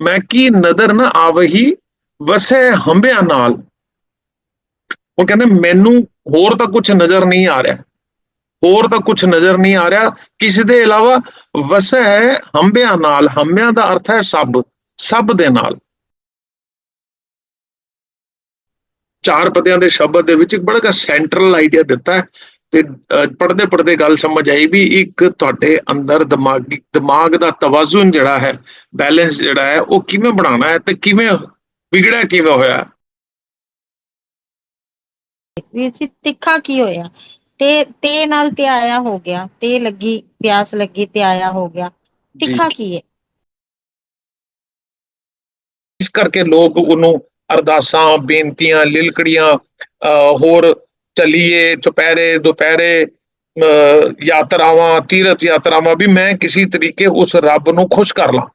ਮੈਂ ਕੀ ਨਦਰ ਨਾ ਆਵਹੀ, ਵਸੈ ਹੰਬਿਆਂ ਨਾਲ। ਉਹ ਕਹਿੰਦੇ, ਮੈਨੂੰ ਹੋਰ ਤਾਂ ਕੁਝ ਨਜ਼ਰ ਨਹੀਂ ਆ ਰਿਹਾ। ਹੋਰ ਤਾਂ ਕੁਝ ਨਜ਼ਰ ਨਹੀਂ ਆ ਰਿਹਾ। ਕਿਸੇ ਦੇ ਇਲਾਵਾ ਵਸੈ ਹੰਬਿਆਂ ਨਾਲ। ਹੰਬਿਆਂ ਦਾ ਅਰਥ ਹੈ ਸਭ ਸਭ ਦੇ ਨਾਲ। ਚਾਰ ਪਦਿਆਂ ਦੇ ਸ਼ਬਦ ਦੇ ਵਿੱਚ ਇੱਕ ਬੜਾ ਸੈਂਟਰਲ ਆਈਡੀਆ ਦਿੱਤਾ ਹੈ। ਤੇ ਪੜਦੇ ਪੜਦੇ ਗੱਲ ਸਮਝ ਆਈ ਵੀ ਇੱਕ ਤੁਹਾਡੇ ਅੰਦਰ ਦਿਮਾਗੀ ਦਿਮਾਗ ਦਾ ਤਵਾਜ਼ੁਨ ਜਿਹੜਾ ਹੈ ਬੈਲੈਂਸ ਜਿਹੜਾ ਹੈ ਉਹ ਕਿਵੇਂ ਬਣਾਉਣਾ ਹੈ ਤੇ ਕਿਵੇਂ ਵਿਗੜਿਆ ਕਿਵੇਂ ਹੋਇਆ? ਵੀਰ ਜੀ ਤਿੱਖਾ ਕੀ ਹੋਇਆ? ਤੇ ਤੇ ਨਾਲ ਤੇ ਆਇਆ ਹੋ ਗਿਆ ਤੇ ਲੱਗੀ ਪਿਆਸ ਲੱਗੀ ਤੇ ਆਇਆ ਹੋ ਗਿਆ। ਤਿੱਖਾ ਕੀ ਹੈ? ਇਸ ਕਰਕੇ ਲੋਕ ਉਹਨੂੰ ਅਰਦਾਸਾਂ ਬੇਨਤੀਆਂ ਲਿਲਕੜੀਆਂ ਹੋਰ ਚਲੀਏ ਦੁਪਹਿਰੇ ਦੁਪਹਿਰੇ ਯਾਤਰਾਵਾਂ, ਤੀਰਥ ਯਾਤਰਾਵਾਂ, ਵੀ ਮੈਂ ਕਿਸੇ ਤਰੀਕੇ ਉਸ ਰੱਬ ਨੂੰ ਖੁਸ਼ ਕਰ ਲਾਂ।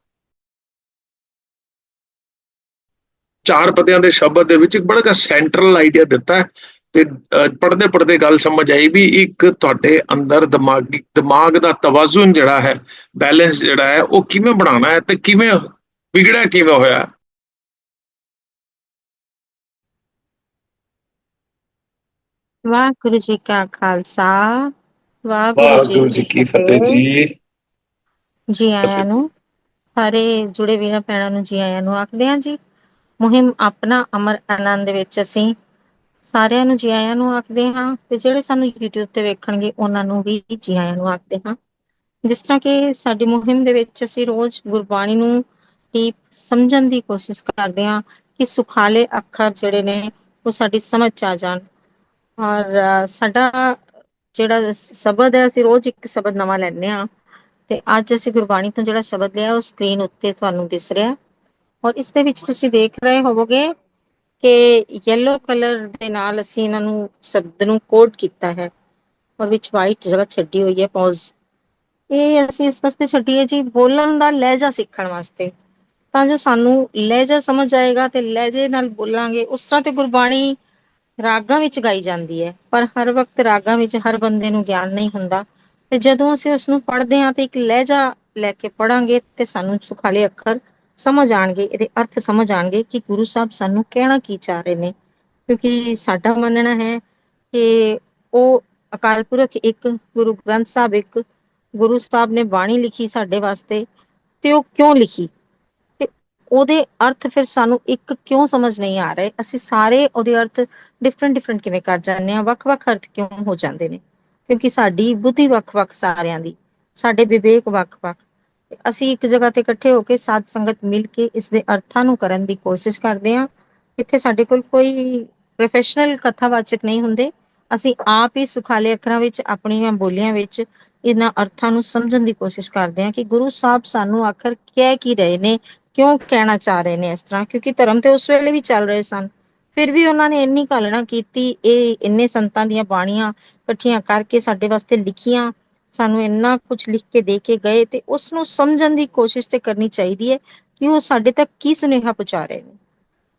ਚਾਰ ਪਦਿਆਂ ਦੇ ਸ਼ਬਦ ਦੇ ਵਿੱਚ ਇੱਕ ਬੜਾ ਸੈਂਟਰਲ ਆਈਡੀਆ ਦਿੱਤਾ ਹੈ ਤੇ ਪੜਦੇ ਪੜਦੇ ਗੱਲ ਸਮਝ ਆਈ ਵੀ ਇੱਕ ਤੁਹਾਡੇ ਅੰਦਰ ਦਿਮਾਗੀ, ਦਿਮਾਗ ਦਾ ਤਵਾਜ਼ੁਨ ਜਿਹੜਾ ਹੈ ਬੈਲੈਂਸ ਜਿਹੜਾ ਹੈ, ਉਹ ਕਿਵੇਂ ਬਣਾਉਣਾ ਹੈ ਤੇ ਕਿਵੇਂ ਵਿਗੜਿਆ, ਕਿਵੇਂ ਹੋਇਆ ਵਾਹਿਗੁਰੂ ਜੀ ਕਾ ਖਾਲਸਾ ਵਾਹਿਗੁਰੂ ਜੀ ਕੀ ਫਤਿਹ ਜੀ। ਜੀ। ਆਇਆਂ ਨੂੰ ਸਾਰੇ ਜੁੜੇ ਵੀਰਾਂ ਭੈਣਾਂ ਨੂੰ ਜੀ ਆਇਆਂ ਨੂੰ ਆਖਦੇ ਹਾਂ ਜੀ ਮੁਹਿੰਮ ਆਪਣਾ ਅਮਰ ਆਨੰਦ ਵਿੱਚ ਅਸੀਂ ਸਾਰਿਆਂ ਨੂੰ ਜੀ ਆਇਆਂ ਨੂੰ ਆਖਦੇ ਹਾਂ ਤੇ ਜਿਹੜੇ ਸਾਨੂੰ YouTube ਤੇ ਵੇਖਣਗੇ ਉਹਨਾਂ ਨੂੰ ਵੀ ਜੀ ਆਇਆਂ ਨੂੰ ਆਖਦੇ ਹਾਂ ਜਿਸ ਤਰ੍ਹਾਂ ਕਿ ਸਾਡੀ ਮੁਹਿੰਮ ਦੇ ਵਿੱਚ ਅਸੀਂ ਰੋਜ਼ ਗੁਰਬਾਣੀ ਨੂੰ ਹੀ ਸਮਝਣ ਦੀ ਕੋਸ਼ਿਸ਼ ਕਰਦੇ ਹਾਂ ਕਿ ਸੁਖਾਲੇ ਅੱਖਰ ਜਿਹੜੇ ਨੇ ਉਹ ਸਾਡੀ ਸਮਝ ਚ ਆ ਜਾਣ। ਔਰ ਸਾਡਾ ਜਿਹੜਾ ਸ਼ਬਦ ਹੈ, ਅਸੀਂ ਰੋਜ਼ ਇੱਕ ਸ਼ਬਦ ਨਵਾਂ ਲੈਂਦੇ ਆ ਤੇ ਅੱਜ ਅਸੀਂ ਗੁਰਬਾਣੀ ਤੋਂ ਜਿਹੜਾ ਸ਼ਬਦ ਲਿਆ, ਉਹ ਸਕਰੀਨ ਉੱਤੇ ਤੁਹਾਨੂੰ ਦਿਸ ਰਿਹਾ ਔਰ ਇਸ ਦੇ ਵਿੱਚ ਤੁਸੀਂ ਦੇਖ ਰਹੇ ਹੋਵੋਗੇ ਕਿ ਯੈਲੋ ਕਲਰ ਦੇ ਨਾਲ ਅਸੀਂ ਇਹਨਾਂ ਨੂੰ ਸ਼ਬਦ ਨੂੰ ਕੋਡ ਕੀਤਾ ਹੈ। ਔਰ ਵਿੱਚ ਵਾਈਟ ਜਗ੍ਹਾ ਛੱਡੀ ਹੋਈ ਹੈ ਪੌਜ਼ ਇਹ ਅਸੀਂ ਇਸ ਵਾਸਤੇ ਛੱਡੀ ਹੈ ਜੀ, ਬੋਲਣ ਦਾ ਲਹਿਜਾ ਸਿੱਖਣ ਵਾਸਤੇ। ਤਾਂ ਜੋ ਸਾਨੂੰ ਲਹਿਜਾ ਸਮਝ ਆਏਗਾ ਤੇ ਲਹਿਜੇ ਨਾਲ ਬੋਲਾਂਗੇ, ਉਸ ਤਰ੍ਹਾਂ ਤੇ ਗੁਰਬਾਣੀ ਰਾਗਾਂ ਵਿੱਚ ਗਾਈ ਜਾਂਦੀ ਹੈ, ਪਰ ਹਰ ਵਕਤ ਰਾਗਾਂ ਵਿੱਚ ਹਰ ਬੰਦੇ ਨੂੰ ਗਿਆਨ ਨਹੀਂ ਹੁੰਦਾ। ਤੇ ਜਦੋਂ ਅਸੀਂ ਉਸ ਨੂੰ ਪੜ੍ਹਦੇ ਹਾਂ ਤੇ ਇੱਕ ਲਹਿਜਾ ਲੈ ਕੇ ਪੜਾਂਗੇ ਤੇ ਸਾਨੂੰ ਸੁਖਾਲੇ ਅੱਖਰ ਸਮਝ ਆਣਗੇ ਇਹਦੇ ਅਰਥ ਸਮਝ ਆਣਗੇ ਕਿ ਗੁਰੂ ਸਾਹਿਬ ਸਾਨੂੰ ਕਹਿਣਾ ਕੀ ਚਾਹ ਰਹੇ ਨੇ। ਕਿਉਂਕਿ ਸਾਡਾ ਮੰਨਣਾ ਹੈ ਕਿ ਉਹ ਅਕਾਲ ਪੁਰਖ ਇੱਕ, ਗੁਰੂ ਗ੍ਰੰਥ ਸਾਹਿਬ ਇੱਕ, ਗੁਰੂ ਸਾਹਿਬ ਨੇ ਬਾਣੀ ਲਿਖੀ ਸਾਡੇ ਵਾਸਤੇ ਤੇ ਉਹ ਕਿਉਂ ਲਿਖੀ? ਉਹਦੇ ਅਰਥ ਫਿਰ ਸਾਨੂੰ ਇੱਕ ਕਿਉਂ ਸਮਝ ਨਹੀਂ ਆ ਰਹੇ? ਅਸੀਂ ਸਾਰੇ ਉਹਦੇ ਅਰਥ ਡਿਫਰੈਂਟ ਡਿਫਰੈਂਟ ਕਿਵੇਂ ਕਰ ਜਾਂਦੇ ਆ ਵੱਖ-ਵੱਖ ਅਰਥ ਕਿਉਂ ਹੋ ਜਾਂਦੇ ਨੇ? ਕਿਉਂਕਿ ਸਾਡੀ ਬੁੱਧੀ ਵੱਖ-ਵੱਖ ਸਾਰਿਆਂ ਦੀ, ਸਾਡੇ ਵਿਵੇਕ ਵੱਖ-ਵੱਖ ਅਸੀਂ ਇੱਕ ਜਗ੍ਹਾ ਤੇ ਇਕੱਠੇ ਹੋ ਕੇ ਸਾਧ ਸੰਗਤ ਮਿਲ ਕੇ ਇਸ ਦੇ ਅਰਥਾਂ ਨੂੰ ਕਰਨ ਦੀ ਕੋਸ਼ਿਸ਼ ਕਰਦੇ ਹਾਂ। ਇੱਥੇ ਸਾਡੇ ਕੋਲ ਕੋਈ ਪ੍ਰੋਫੈਸ਼ਨਲ ਕਥਾਵਾਚਕ ਨਹੀਂ ਹੁੰਦੇ। ਅਸੀਂ ਆਪ ਹੀ ਸੁਖਾਲੇ ਅੱਖਰਾਂ ਵਿੱਚ, ਆਪਣੀਆਂ ਬੋਲੀਆਂ ਵਿੱਚ ਇਹਨਾਂ ਅਰਥਾਂ ਨੂੰ ਸਮਝਣ ਦੀ ਕੋਸ਼ਿਸ਼ ਕਰਦੇ ਹਾਂ ਕਿ ਗੁਰੂ ਸਾਹਿਬ ਸਾਨੂੰ ਆਖਰ ਕਹਿ ਕੀ ਰਹੇ ਨੇ? ਕਿਉਂ ਕਹਿਣਾ ਚਾਹ ਰਹੇ ਨੇ ਇਸ ਤਰ੍ਹਾਂ? ਕਿਉਂਕਿ ਧਰਮ ਤੇ ਉਸ ਵੇਲੇ ਵੀ ਚੱਲ ਰਹੇ ਸਨ। ਫਿਰ ਵੀ ਉਹਨਾਂ ਨੇ ਇੰਨੀ ਕਾਲਣਾ ਕੀਤੀ, ਇਹ ਇੰਨੇ ਸੰਤਾਂ ਦੀਆਂ ਬਾਣੀਆਂ ਇਕੱਠੀਆਂ ਕਰਕੇ ਸਾਡੇ ਵਾਸਤੇ ਲਿਖੀਆਂ, ਸਾਨੂੰ ਇੰਨਾ ਕੁਝ ਲਿਖ ਕੇ ਦੇ ਕੇ ਗਏ ਤੇ ਉਸ ਨੂੰ ਸਮਝਣ ਦੀ ਕੋਸ਼ਿਸ਼ ਤੇ ਕਰਨੀ ਚਾਹੀਦੀ ਹੈ ਕਿ ਉਹ ਸਾਡੇ ਤੱਕ ਕੀ ਸੁਨੇਹਾ ਪਹੁੰਚਾ ਰਹੇ ਨੇ।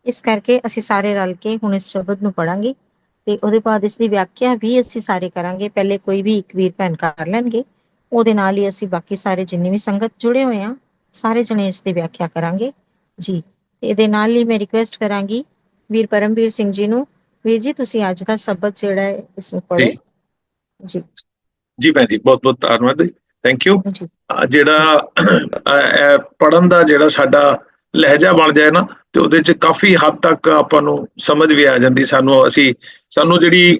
ਇਸ ਕਰਕੇ ਅਸੀਂ ਸਾਰੇ ਰਲ ਕੇ ਹੁਣ ਇਸ ਸ਼ਬਦ ਨੂੰ ਪੜਾਂਗੇ ਤੇ ਉਹਦੇ ਬਾਅਦ ਇਸ ਦੀ ਵਿਆਖਿਆ ਵੀ ਅਸੀਂ ਸਾਰੇ ਕਰਾਂਗੇ। ਪਹਿਲੇ ਕੋਈ ਵੀ ਇੱਕ ਵੀਰ ਭੈਣ ਕਰ ਲੈਣਗੇ, ਉਹਦੇ ਨਾਲ ਹੀ ਅਸੀਂ ਬਾਕੀ ਸਾਰੇ ਜਿੰਨੇ ਵੀ ਸੰਗਤ ਜੁੜੇ ਹੋਏ ਆ ਸਾਰੇ ਜਣੇ ਇਸ ਦੀ ਵਿਆਖਿਆ ਕਰਾਂਗੇ। ਜੀ ਇਹਦੇ ਨਾਲ ਹੀ ਮੈਂ ਰਿਕੁਐਸਟ ਕਰਾਂਗੀ ਵੀਰ ਪਰਮਵੀਰ ਸਿੰਘ ਜੀ ਨੂੰ ਵੀਰ ਜੀ ਤੁਸੀਂ ਅੱਜ ਦਾ ਸ਼ਬਦ ਜਿਹੜਾ ਹੈ ਇਸ ਨੂੰ ਪੜੋ ਜੀ। ਜੀ। ਭੈਣ ਜੀ ਬਹੁਤ ਬਹੁਤ ਧੰਨਵਾਦ। ਥੈਂਕ ਯੂ ਜਿਹੜਾ ਪੜਨ ਦਾ ਜਿਹੜਾ ਸਾਡਾ ਲਹਿਜਾ ਬਣ ਜਾਏ ਨਾ ਤੇ ਉਹਦੇ ਚ ਕਾਫੀ ਹੱਦ ਤੱਕ ਆਪਾਂ ਨੂੰ ਸਮਝ ਵੀ ਆ ਜਾਂਦੀ। ਸਾਨੂੰ ਅਸੀਂ ਸਾਨੂੰ ਜਿਹੜੀ